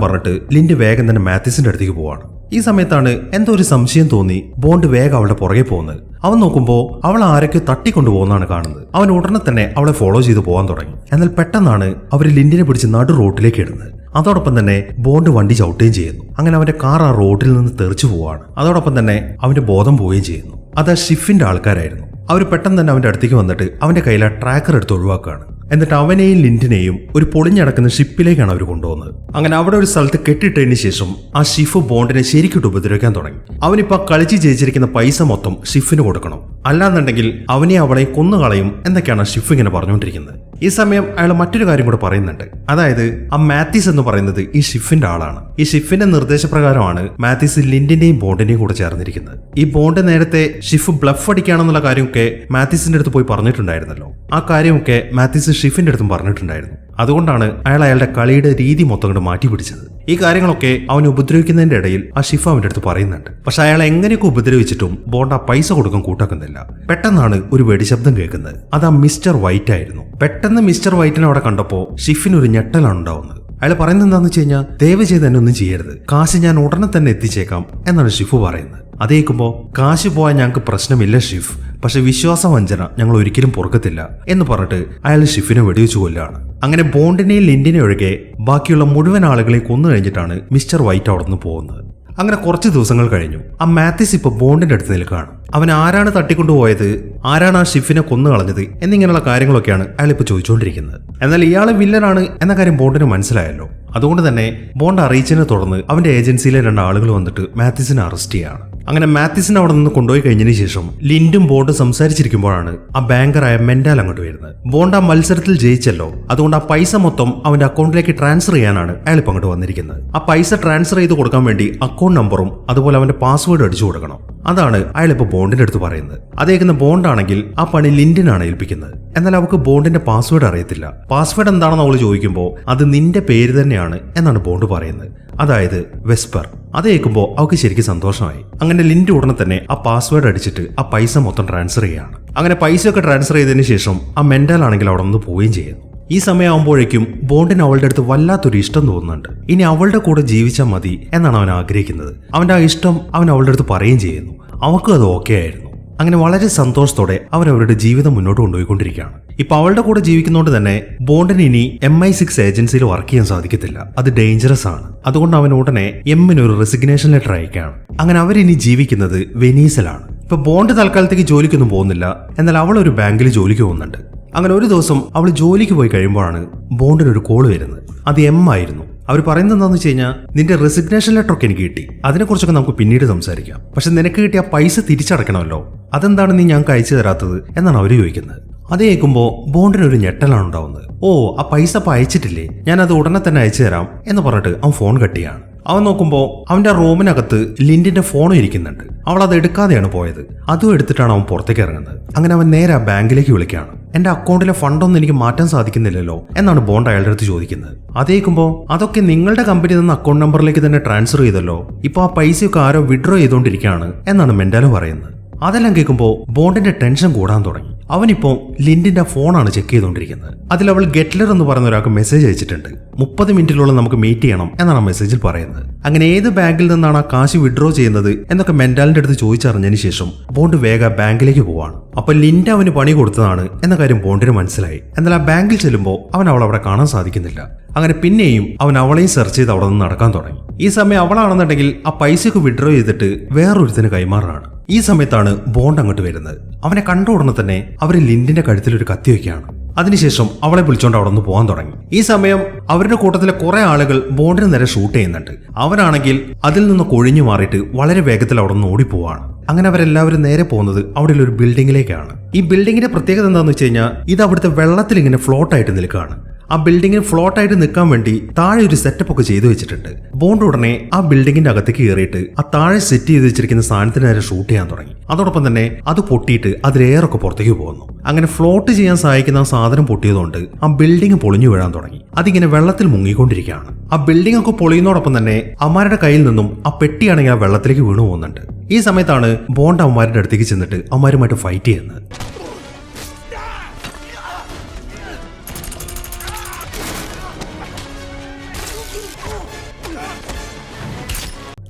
പറഞ്ഞിട്ട് ലിൻഡ് വേഗം തന്നെ മാത്യുസിന്റെ അടുത്തേക്ക് പോവാണ്. ഈ സമയത്താണ് എന്തോ ഒരു സംശയം തോന്നി ബോണ്ട് വേഗം അവളുടെ പുറകെ പോകുന്നത്. അവൻ നോക്കുമ്പോൾ അവൾ ആരൊക്കെ തട്ടിക്കൊണ്ടുപോകുന്നതാണ് കാണുന്നത്. അവൻ ഉടനെ തന്നെ അവളെ ഫോളോ ചെയ്ത് പോകാൻ തുടങ്ങി. എന്നാൽ പെട്ടെന്നാണ് അവർ ലിൻഡിനെ പിടിച്ച് നടു റോട്ടിലേക്ക് ഇടുന്നത്. അതോടൊപ്പം തന്നെ ബോണ്ട് വണ്ടി ചവിട്ടുകയും ചെയ്യുന്നു. അങ്ങനെ അവന്റെ കാർ ആ റോഡിൽ നിന്ന് തെറിച്ചു പോവാണ് അതോടൊപ്പം തന്നെ അവന്റെ ബോധം പോവുകയും ചെയ്യുന്നു. അത് ഷിഫിന്റെ ആൾക്കാരായിരുന്നു. അവർ പെട്ടെന്ന് തന്നെ അവന്റെ അടുത്തേക്ക് വന്നിട്ട് അവന്റെ കയ്യിൽ ആ ട്രാക്കർ എടുത്ത് ഒഴിവാക്കുകയാണ്. എന്നിട്ട് അവനെയും ലിൻഡിനെയും ഒരു പൊളിഞ്ഞടക്കുന്ന ഷിപ്പിലേക്കാണ് അവർ കൊണ്ടുപോകുന്നത്. അങ്ങനെ അവിടെ ഒരു സ്ഥലത്ത് കെട്ടിട്ടതിന് ശേഷം ആ ഷിഫ് ബോണ്ടിനെ ശരിക്കിട്ട് ഉപദ്രവിക്കാൻ തുടങ്ങി. അവനിപ്പോ കളിച്ച് ജയിച്ചിരിക്കുന്ന പൈസ മൊത്തം ഷിഫിന് കൊടുക്കണം. അല്ലാന്നുണ്ടെങ്കിൽ അവനെ അവളെ കൊന്നുകളയും എന്നൊക്കെയാണ് ഷിഫ് ഇങ്ങനെ പറഞ്ഞുകൊണ്ടിരിക്കുന്നത്. ഈ സമയം അയാൾ മറ്റൊരു കാര്യം കൂടെ പറയുന്നുണ്ട്. അതായത് ആ മാത്യൂസ് എന്ന് പറയുന്നത് ഈ ഷിഫിന്റെ ആളാണ്. ഈ ഷിഫിന്റെ നിർദ്ദേശപ്രകാരമാണ് മാത്യൂസ് ലിൻഡിന്റെയും ബോണ്ടിന്റെയും കൂടെ ചേർന്നിരിക്കുന്നത്. ഈ ബോണ്ട് നേരത്തെ ഷിഫ് ബ്ലഫ് അടിക്കുകയാണെന്നുള്ള കാര്യമൊക്കെ മാത്യൂസിന്റെ അടുത്ത് പോയി പറഞ്ഞിട്ടുണ്ടായിരുന്നല്ലോ. ആ കാര്യമൊക്കെ മാത്യൂസ് ഷിഫിന്റെ അടുത്തും പറഞ്ഞിട്ടുണ്ടായിരുന്നു. അതുകൊണ്ടാണ് അയാൾ അയാളുടെ കളിയുടെ രീതി മൊത്തം കൊണ്ട് മാറ്റി പിടിച്ചത്. ഈ കാര്യങ്ങളൊക്കെ അവനെ ഉപദ്രവിക്കുന്നതിന്റെ ഇടയിൽ ആ ഷിഫ് അവന്റെ അടുത്ത് പറയുന്നുണ്ട്. പക്ഷെ അയാൾ എങ്ങനെയൊക്കെ ഉപദ്രവിച്ചിട്ടും ബോണ്ട പൈസ കൊടുക്കാൻ കൂട്ടാക്കുന്നില്ല. പെട്ടെന്നാണ് ഒരു വെടിശബ്ദം കേൾക്കുന്നത്. അത് ആ മിസ്റ്റർ വൈറ്റ് ആയിരുന്നു. പെട്ടെന്ന് മിസ്റ്റർ വൈറ്റിനെ അവിടെ കണ്ടപ്പോ ഷിഫിന് ഒരു ഞെട്ടലാണ് ഉണ്ടാവുന്നത്. അയാൾ പറയുന്നത് എന്താണെന്ന് വെച്ച് കഴിഞ്ഞാൽ ദയവ് ചെയ്ത് എന്നെ ഒന്നും ചെയ്യരുത്. കാശ് ഞാൻ ഉടനെ തന്നെ എത്തിച്ചേക്കാം എന്നാണ് ഷിഫു പറയുന്നത്. അത് കേൾക്കുമ്പോൾ കാശ് പോയാൽ ഞങ്ങൾക്ക് പ്രശ്നമില്ല ഷിഫ്. പക്ഷെ വിശ്വാസവഞ്ചന ഞങ്ങൾ ഒരിക്കലും പൊറുക്കത്തില്ല എന്ന് പറഞ്ഞിട്ട് അയാൾ ഷിഫിനെ വെടിവെച്ചു കൊല്ലാണ് അങ്ങനെ ബോണ്ടിനെയും ലിൻഡിനെ ഒഴികെ ബാക്കിയുള്ള മുഴുവൻ ആളുകളെ കൊന്നു കഴിഞ്ഞിട്ടാണ് മിസ്റ്റർ വൈറ്റ് അവിടെ നിന്ന് പോകുന്നത്. അങ്ങനെ കുറച്ച് ദിവസങ്ങൾ കഴിഞ്ഞു. ആ മാത്യൂസ് ഇപ്പൊ ബോണ്ടിന്റെ അടുത്ത് നിൽക്കുകയാണ് അവൻ ആരാണ് തട്ടിക്കൊണ്ടുപോയത്? ആരാണ് ആ ഷിഫിനെ കൊന്നു കളഞ്ഞത്? എന്നിങ്ങനെയുള്ള കാര്യങ്ങളൊക്കെയാണ് അയാൾ ഇപ്പൊ ചോദിച്ചുകൊണ്ടിരിക്കുന്നത് എന്നാൽ ഇയാൾ വില്ലനാണ് എന്ന കാര്യം ബോണ്ടിന് മനസ്സിലായല്ലോ. അതുകൊണ്ട് തന്നെ ബോണ്ട് അറിയിച്ചതിനെ തുടർന്ന് അവന്റെ ഏജൻസിയിലെ രണ്ട് ആളുകൾ വന്നിട്ട് മാത്യൂസിനെ അറസ്റ്റ് ചെയ്യാണ്. അങ്ങനെ മാത്യൂസിനെ അവിടെ നിന്ന് കൊണ്ടുപോയി കഴിഞ്ഞതിന് ശേഷം ലിൻഡും ബോണ്ടും സംസാരിച്ചിരിക്കുമ്പോഴാണ് ആ ബാങ്കറായ മെന്റാൽ അങ്ങോട്ട് വരുന്നത്. ബോണ്ട് ആ മത്സരത്തിൽ ജയിച്ചല്ലോ. അതുകൊണ്ട് ആ പൈസ മൊത്തം അവന്റെ അക്കൗണ്ടിലേക്ക് ട്രാൻസ്ഫർ ചെയ്യാനാണ് അയാൾ ഇപ്പം അങ്ങോട്ട് വന്നിരിക്കുന്നത്. ആ പൈസ ട്രാൻസ്ഫർ ചെയ്ത് കൊടുക്കാൻ വേണ്ടി അക്കൗണ്ട് നമ്പറും അതുപോലെ അവന്റെ പാസ്വേഡ് അടിച്ചു കൊടുക്കണം. അതാണ് അയാൾ ഇപ്പൊ ബോണ്ടിന്റെ അടുത്ത് പറയുന്നത്. അതേക്കുന്ന ബോണ്ടാണെങ്കിൽ ആ പണി ലിൻഡിനാണ് ഏൽപ്പിക്കുന്നത്. എന്നാൽ അവൾക്ക് ബോണ്ടിന്റെ പാസ്വേഡ് അറിയത്തില്ല. പാസ്വേഡ് എന്താണെന്ന് അവൾ ചോദിക്കുമ്പോൾ അത് നിന്റെ പേര് തന്നെയാണ് എന്നാണ് ബോണ്ട് പറയുന്നത്. അതായത് വെസ്പർ. അത് കേൾക്കുമ്പോൾ അവൾക്ക് ശരിക്കും സന്തോഷമായി. അങ്ങനെ ലിൻഡ് ഉടനെ തന്നെ ആ പാസ്വേഡ് അടിച്ചിട്ട് ആ പൈസ മൊത്തം ട്രാൻസ്ഫർ ചെയ്യുകയാണ് അങ്ങനെ പൈസ ഒക്കെ ട്രാൻസ്ഫർ ചെയ്തതിന് ശേഷം ആ മെന്റൽ ആണെങ്കിൽ അവിടെ നിന്ന് പോവുകയും ചെയ്യുന്നു. ഈ സമയമാകുമ്പോഴേക്കും ബോണ്ടിന് അവളുടെ അടുത്ത് വല്ലാത്തൊരു ഇഷ്ടം തോന്നുന്നുണ്ട്. ഇനി അവളുടെ കൂടെ ജീവിച്ചാൽ മതി എന്നാണ് അവൻ ആഗ്രഹിക്കുന്നത്. അവന്റെ ആ ഇഷ്ടം അവൻ അവളുടെ അടുത്ത് പറയുകയും ചെയ്യുന്നു. അവൾക്കും അത് ഓക്കെ ആയിരുന്നു. അങ്ങനെ വളരെ സന്തോഷത്തോടെ അവർ അവരുടെ ജീവിതം മുന്നോട്ട് കൊണ്ടുപോയിക്കൊണ്ടിരിക്കുകയാണ്. ഇപ്പൊ അവളുടെ കൂടെ ജീവിക്കുന്നതുകൊണ്ട് തന്നെ ബോണ്ടിന് ഇനി എം ഐ സിക്സ് ഏജൻസിയിൽ വർക്ക് ചെയ്യാൻ സാധിക്കത്തില്ല. അത് ഡേഞ്ചറസ് ആണ്. അതുകൊണ്ട് അവൻ ഉടനെ എമ്മിന് ഒരു റെസിഗ്നേഷൻ ലെറ്റർ അയക്കുകയാണ്. അങ്ങനെ അവരിനി ജീവിക്കുന്നത് വെനീസിലാണ്. ഇപ്പൊ ബോണ്ട് തൽക്കാലത്തേക്ക് ജോലിക്കൊന്നും പോകുന്നില്ല. എന്നാൽ അവൾ ഒരു ബാങ്കിൽ ജോലിക്ക് പോകുന്നുണ്ട്. അങ്ങനെ ഒരു ദിവസം അവൾ ജോലിക്ക് പോയി കഴിയുമ്പോഴാണ് ബോണ്ടിന് ഒരു കോൾ വരുന്നത്. അത് എം ആയിരുന്നു. അവർ പറയുന്നത് എന്താണെന്ന് വെച്ച് കഴിഞ്ഞാൽ നിന്റെ റെസിഗ്നേഷൻ ലെറ്റർ ഒക്കെ എനിക്ക് കിട്ടി. അതിനെക്കുറിച്ചൊക്കെ നമുക്ക് പിന്നീട് സംസാരിക്കാം. പക്ഷെ നിനക്ക് കിട്ടിയ പൈസ തിരിച്ചടക്കണമല്ലോ. അതെന്താണ് നീ ഞങ്ങൾക്ക് അയച്ചു തരാത്തത് എന്നാണ് അവർ ചോദിക്കുന്നത്. അത് കേൾക്കുമ്പോൾ ബോണ്ടിന് ഒരു ഞെട്ടലാണ് ഉണ്ടാവുന്നത്. ഓ ആ പൈസ അപ്പൊ അയച്ചിട്ടില്ലേ? ഞാൻ അത് ഉടനെ തന്നെ അയച്ചു തരാം എന്ന് പറഞ്ഞിട്ട് അവൻ ഫോൺ കട്ടിയാണ് അവൻ നോക്കുമ്പോൾ അവന്റെ റൂമിനകത്ത് ലിൻഡിന്റെ ഫോണും ഇരിക്കുന്നുണ്ട്. അവൾ അത് എടുക്കാതെയാണ് പോയത്. അതും എടുത്തിട്ടാണ് അവൻ പുറത്തേക്ക് ഇറങ്ങുന്നത്. അങ്ങനെ അവൻ നേരെ ആ ബാങ്കിലേക്ക് വിളിക്കുകയാണ്. എന്റെ അക്കൗണ്ടിലെ ഫണ്ടൊന്നും എനിക്ക് മാറ്റാൻ സാധിക്കുന്നില്ലല്ലോ എന്നാണ് ബോണ്ട് അയാളുടെ അടുത്ത് ചോദിക്കുന്നത്. അതേക്കുമ്പോൾ അതൊക്കെ നിങ്ങളുടെ കമ്പനി നിന്ന് അക്കൗണ്ട് നമ്പറിലേക്ക് തന്നെ ട്രാൻസ്ഫർ ചെയ്തല്ലോ. ഇപ്പോൾ ആ പൈസയൊക്കെ ആരോ വിഡ്രോ ചെയ്തുകൊണ്ടിരിക്കുകയാണ് എന്നാണ് മെന്റാലോ പറയുന്നത്. അതെല്ലാം കേൾക്കുമ്പോൾ ബോണ്ടിന്റെ ടെൻഷൻ കൂടാൻ തുടങ്ങി. അവനിപ്പോ ലിൻഡിന്റെ ഫോണാണ് ചെക്ക് ചെയ്തുകൊണ്ടിരിക്കുന്നത് അതിൽ അവൾ ഗെറ്റ്ലർ എന്ന് പറയുന്ന ഒരാൾക്ക് മെസ്സേജ് അയച്ചിട്ടുണ്ട്. മുപ്പത് മിനിറ്റിലുള്ള നമുക്ക് മീറ്റ് ചെയ്യണം എന്നാണ് മെസ്സേജിൽ പറയുന്നത്. അങ്ങനെ ഏത് ബാങ്കിൽ നിന്നാണ് ആ കാശ് വിഡ്രോ ചെയ്യുന്നത് എന്നൊക്കെ മെന്റാലിന്റെ അടുത്ത് ചോദിച്ചറിഞ്ഞതിന് ശേഷം ബോണ്ട് വേഗം ബാങ്കിലേക്ക് പോവാണ്. അപ്പൊ ലിൻഡ അവന് പണി കൊടുത്തതാണ് എന്ന കാര്യം ബോണ്ടിന് മനസ്സിലായി. എന്നാൽ ആ ബാങ്കിൽ ചെല്ലുമ്പോൾ അവൻ അവൾ അവിടെ കാണാൻ സാധിക്കുന്നില്ല. അങ്ങനെ പിന്നെയും അവൻ അവളെയും സെർച്ച് ചെയ്ത് അവിടെ നിന്ന് നടക്കാൻ തുടങ്ങി. ഈ സമയം അവളാണെന്നുണ്ടെങ്കിൽ ആ പൈസയൊക്കെ വിഡ്രോ ചെയ്തിട്ട് വേറൊരുത്തിന് കൈമാറാണ്. ഈ സമയത്താണ് ബോണ്ട് അങ്ങോട്ട് വരുന്നത്. അവനെ കണ്ട ഉടനെ തന്നെ അവർ ലിൻഡിന്റെ കഴുത്തിൽ ഒരു കത്തി വയ്ക്കുകയാണ് അതിനുശേഷം അവളെ വിളിച്ചോണ്ട് അവിടെ നിന്ന് പോകാൻ തുടങ്ങി. ഈ സമയം അവരുടെ കൂട്ടത്തിലെ കുറെ ആളുകൾ ബോണ്ടിന് നേരെ ഷൂട്ട് ചെയ്യുന്നുണ്ട്. അവരാണെങ്കിൽ അതിൽ നിന്ന് കൊഴിഞ്ഞു മാറിയിട്ട് വളരെ വേഗത്തിൽ അവിടെ നിന്ന് ഓടിപ്പോവാണ്. അങ്ങനെ അവരെല്ലാവരും നേരെ പോകുന്നത് അവിടെ ഒരു ബിൽഡിങ്ങിലേക്കാണ് ഈ ബിൽഡിങ്ങിന്റെ പ്രത്യേകത എന്താണെന്ന് വെച്ച് കഴിഞ്ഞാൽ ഇത് അവിടുത്തെ വെള്ളത്തിൽ ഇങ്ങനെ ഫ്ലോട്ട് ആയിട്ട് നിൽക്കുകയാണ് ആ ബിൽഡിങ്ങിന് ഫ്ലോട്ട് ആയിട്ട് നിൽക്കാൻ വേണ്ടി താഴെ ഒരു സെറ്റപ്പ് ഒക്കെ ചെയ്തു വെച്ചിട്ടുണ്ട്. ബോണ്ട് ഉടനെ ആ ബിൽഡിങ്ങിന്റെ അകത്തേക്ക് കയറിയിട്ട് ആ താഴെ സെറ്റ് ചെയ്ത് വെച്ചിരിക്കുന്ന സാധനത്തിന് നേരെ ഷൂട്ട് ചെയ്യാൻ തുടങ്ങി. അതോടൊപ്പം തന്നെ അത് പൊട്ടിയിട്ട് അതിലേറൊക്കെ പുറത്തേക്ക് പോകുന്നു. അങ്ങനെ ഫ്ലോട്ട് ചെയ്യാൻ സഹായിക്കുന്ന ആ സാധനം പൊട്ടിയതുകൊണ്ട് ആ ബിൽഡിംഗ് പൊളിഞ്ഞു വീഴാൻ തുടങ്ങി. അതിങ്ങനെ വെള്ളത്തിൽ മുങ്ങിക്കൊണ്ടിരിക്കുകയാണ്. ആ ബിൽഡിംഗ് ഒക്കെ പൊളിയുന്നതോടൊപ്പം തന്നെ അമ്മാരുടെ കയ്യിൽ നിന്നും ആ പെട്ടിയാണെങ്കിൽ ആ വെള്ളത്തിലേക്ക് വീണു പോകുന്നുണ്ട്. ഈ സമയത്താണ് ബോണ്ട് അമ്മമാരുടെ അടുത്തേക്ക് ചെന്നിട്ട് അമ്മമാരുമായിട്ട് ഫൈറ്റ് ചെയ്യുന്നത്.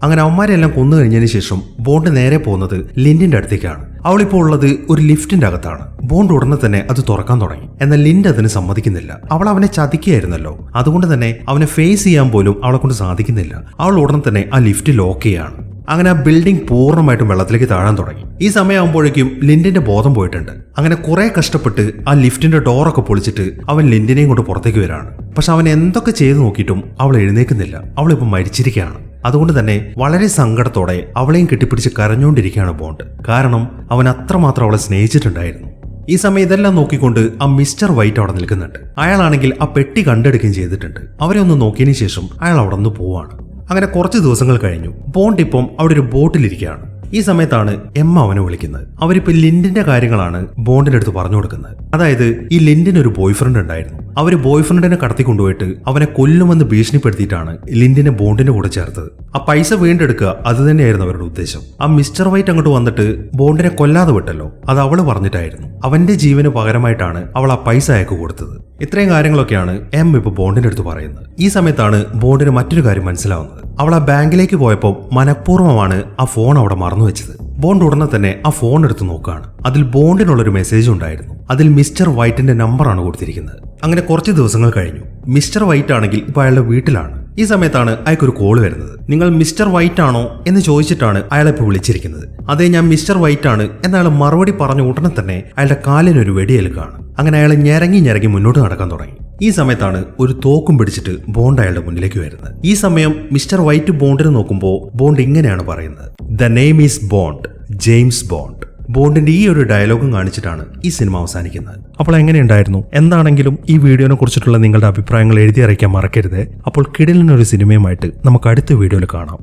അങ്ങനെ അവന്മാരെല്ലാം കൊന്നു കഴിഞ്ഞതിന് ശേഷം ബോണ്ട് നേരെ പോകുന്നത് ലിൻഡിന്റെ അടുത്തേക്കാണ്. അവളിപ്പോൾ ഉള്ളത് ഒരു ലിഫ്റ്റിന്റെ അകത്താണ്. ബോണ്ട് ഉടനെ തന്നെ അത് തുറക്കാൻ തുടങ്ങി. എന്നാൽ ലിൻഡ് അതിന് സമ്മതിക്കുന്നില്ല. അവൾ അവനെ ചതിക്കുകയായിരുന്നല്ലോ. അതുകൊണ്ട് തന്നെ അവനെ ഫേസ് ചെയ്യാൻ പോലും അവളെ കൊണ്ട് സാധിക്കുന്നില്ല. അവൾ ഉടനെ തന്നെ ആ ലിഫ്റ്റ് ലോക്ക് ചെയ്യാണ് അങ്ങനെ ആ ബിൽഡിംഗ് പൂർണമായിട്ടും വെള്ളത്തിലേക്ക് താഴാൻ തുടങ്ങി. ഈ സമയമാകുമ്പോഴേക്കും ലിൻഡിന്റെ ബോധം പോയിട്ടുണ്ട്. അങ്ങനെ കുറെ കഷ്ടപ്പെട്ട് ആ ലിഫ്റ്റിന്റെ ഡോറൊക്കെ പൊളിച്ചിട്ട് അവൻ ലിൻഡിനെയും കൊണ്ട് പുറത്തേക്ക് വരാണ് പക്ഷെ അവൻ എന്തൊക്കെ ചെയ്തു നോക്കിയിട്ടും അവൾ എഴുന്നേക്കുന്നില്ല അവളിപ്പോൾ മരിച്ചിരിക്കുകയാണ്. അതുകൊണ്ട് തന്നെ വളരെ സങ്കടത്തോടെ അവളെയും കെട്ടിപ്പിടിച്ച് കരഞ്ഞുകൊണ്ടിരിക്കുകയാണ് ബോണ്ട്. കാരണം അവൻ അത്രമാത്രം അവളെ സ്നേഹിച്ചിട്ടുണ്ടായിരുന്നു. ഈ സമയം ഇതെല്ലാം നോക്കിക്കൊണ്ട് ആ മിസ്റ്റർ വൈറ്റ് അവിടെ നിൽക്കുന്നുണ്ട്. അയാളാണെങ്കിൽ ആ പെട്ടി കണ്ടെടുക്കുകയും ചെയ്തിട്ടുണ്ട്. അവരെ ഒന്ന് നോക്കിയതിനു ശേഷം അയാൾ അവിടെ നിന്ന് പോവാണ്. അങ്ങനെ കുറച്ച് ദിവസങ്ങൾ കഴിഞ്ഞു. ബോണ്ട് ഇപ്പം അവിടെ ഒരു ബോട്ടിലിരിക്കുകയാണ്. ഈ സമയത്താണ് എമ്മ അവനെ വിളിക്കുന്നത്. അവരിപ്പോ ലിൻഡിന്റെ കാര്യങ്ങളാണ് ബോണ്ടിന്റെ അടുത്ത് പറഞ്ഞു കൊടുക്കുന്നത്. അതായത് ഈ ലിൻഡിന് ഒരു ബോയ് ഫ്രണ്ട് ഉണ്ടായിരുന്നു. അവർ ബോയ് ഫ്രണ്ടിനെ കടത്തി കൊണ്ടുപോയിട്ട് അവനെ കൊല്ലുമെന്ന് ഭീഷണിപ്പെടുത്തിയിട്ടാണ് ലിൻഡിനെ ബോണ്ടിന്റെ കൂടെ ചേർത്തത്. ആ പൈസ വീണ്ടെടുക്കുക അത് തന്നെയായിരുന്നു അവരുടെ ഉദ്ദേശം. ആ മിസ്റ്റർ വൈറ്റ് അങ്ങോട്ട് വന്നിട്ട് ബോണ്ടിനെ കൊല്ലാതെ വിട്ടല്ലോ. അത് അവൾ പറഞ്ഞിട്ടായിരുന്നു. അവന്റെ ജീവന് പകരമായിട്ടാണ് അവൾ ആ പൈസ അയക്ക് കൊടുത്തത്. ഇത്രയും കാര്യങ്ങളൊക്കെയാണ് എം ഇപ്പൊ ബോണ്ടിന്റെ അടുത്ത് പറയുന്നത്. ഈ സമയത്താണ് ബോണ്ടിന് മറ്റൊരു കാര്യം മനസ്സിലാവുന്നത്. അവൾ ആ ബാങ്കിലേക്ക് പോയപ്പോൾ മനഃപൂർവമാണ് ആ ഫോൺ അവിടെ മറന്നു വെച്ചത്. ബോണ്ട് ഉടനെ തന്നെ ആ ഫോൺ എടുത്ത് നോക്കുകയാണ്. അതിൽ ബോണ്ടിനുള്ളൊരു മെസ്സേജ് ഉണ്ടായിരുന്നു. അതിൽ മിസ്റ്റർ വൈറ്റിന്റെ നമ്പറാണ് കൊടുത്തിരിക്കുന്നത്. അങ്ങനെ കുറച്ച് ദിവസങ്ങൾ കഴിഞ്ഞു. മിസ്റ്റർ വൈറ്റ് ആണെങ്കിൽ ഇപ്പൊ അയാളുടെ വീട്ടിലാണ്. ഈ സമയത്താണ് അയാൾക്കൊരു കോൾ വരുന്നത്. നിങ്ങൾ മിസ്റ്റർ വൈറ്റ് ആണോ? എന്ന് ചോദിച്ചിട്ടാണ് അയാളെ ഇപ്പോൾ വിളിച്ചിരിക്കുന്നത്. അതേ ഞാൻ മിസ്റ്റർ വൈറ്റ് ആണ്. എന്ന് അയാൾ മറുപടി പറഞ്ഞ ഉടനെ തന്നെ അയാളുടെ കാലിനൊരു വെടിയേൽക്കാണ്. അങ്ങനെ അയാൾ ഞെരങ്ങി ഞെരങ്ങി മുന്നോട്ട് നടക്കാൻ തുടങ്ങി. ഈ സമയത്താണ് ഒരു തോക്കും പിടിച്ചിട്ട് ബോണ്ട് അയാളുടെ മുന്നിലേക്ക് വരുന്നത്. ഈ സമയം മിസ്റ്റർ വൈറ്റ് ബോണ്ടിനെ നോക്കുമ്പോൾ ബോണ്ട് ഇങ്ങനെയാണ് പറയുന്നത്. The name is Bond James Bond ബോണ്ടിന്റെ ഈ ഒരു ഡയലോഗും കാണിച്ചിട്ടാണ് ഈ സിനിമ അവസാനിക്കുന്നത്. അപ്പോൾ എങ്ങനെയുണ്ടായിരുന്നു? എന്താണെങ്കിലും ഈ വീഡിയോനെ കുറിച്ചിട്ടുള്ള നിങ്ങളുടെ അഭിപ്രായങ്ങൾ എഴുതി അറിയിക്കാൻ മറക്കരുത്. അപ്പോൾ കിടിലിനൊരു സിനിമയുമായിട്ട് നമുക്ക് അടുത്ത വീഡിയോയിൽ കാണാം.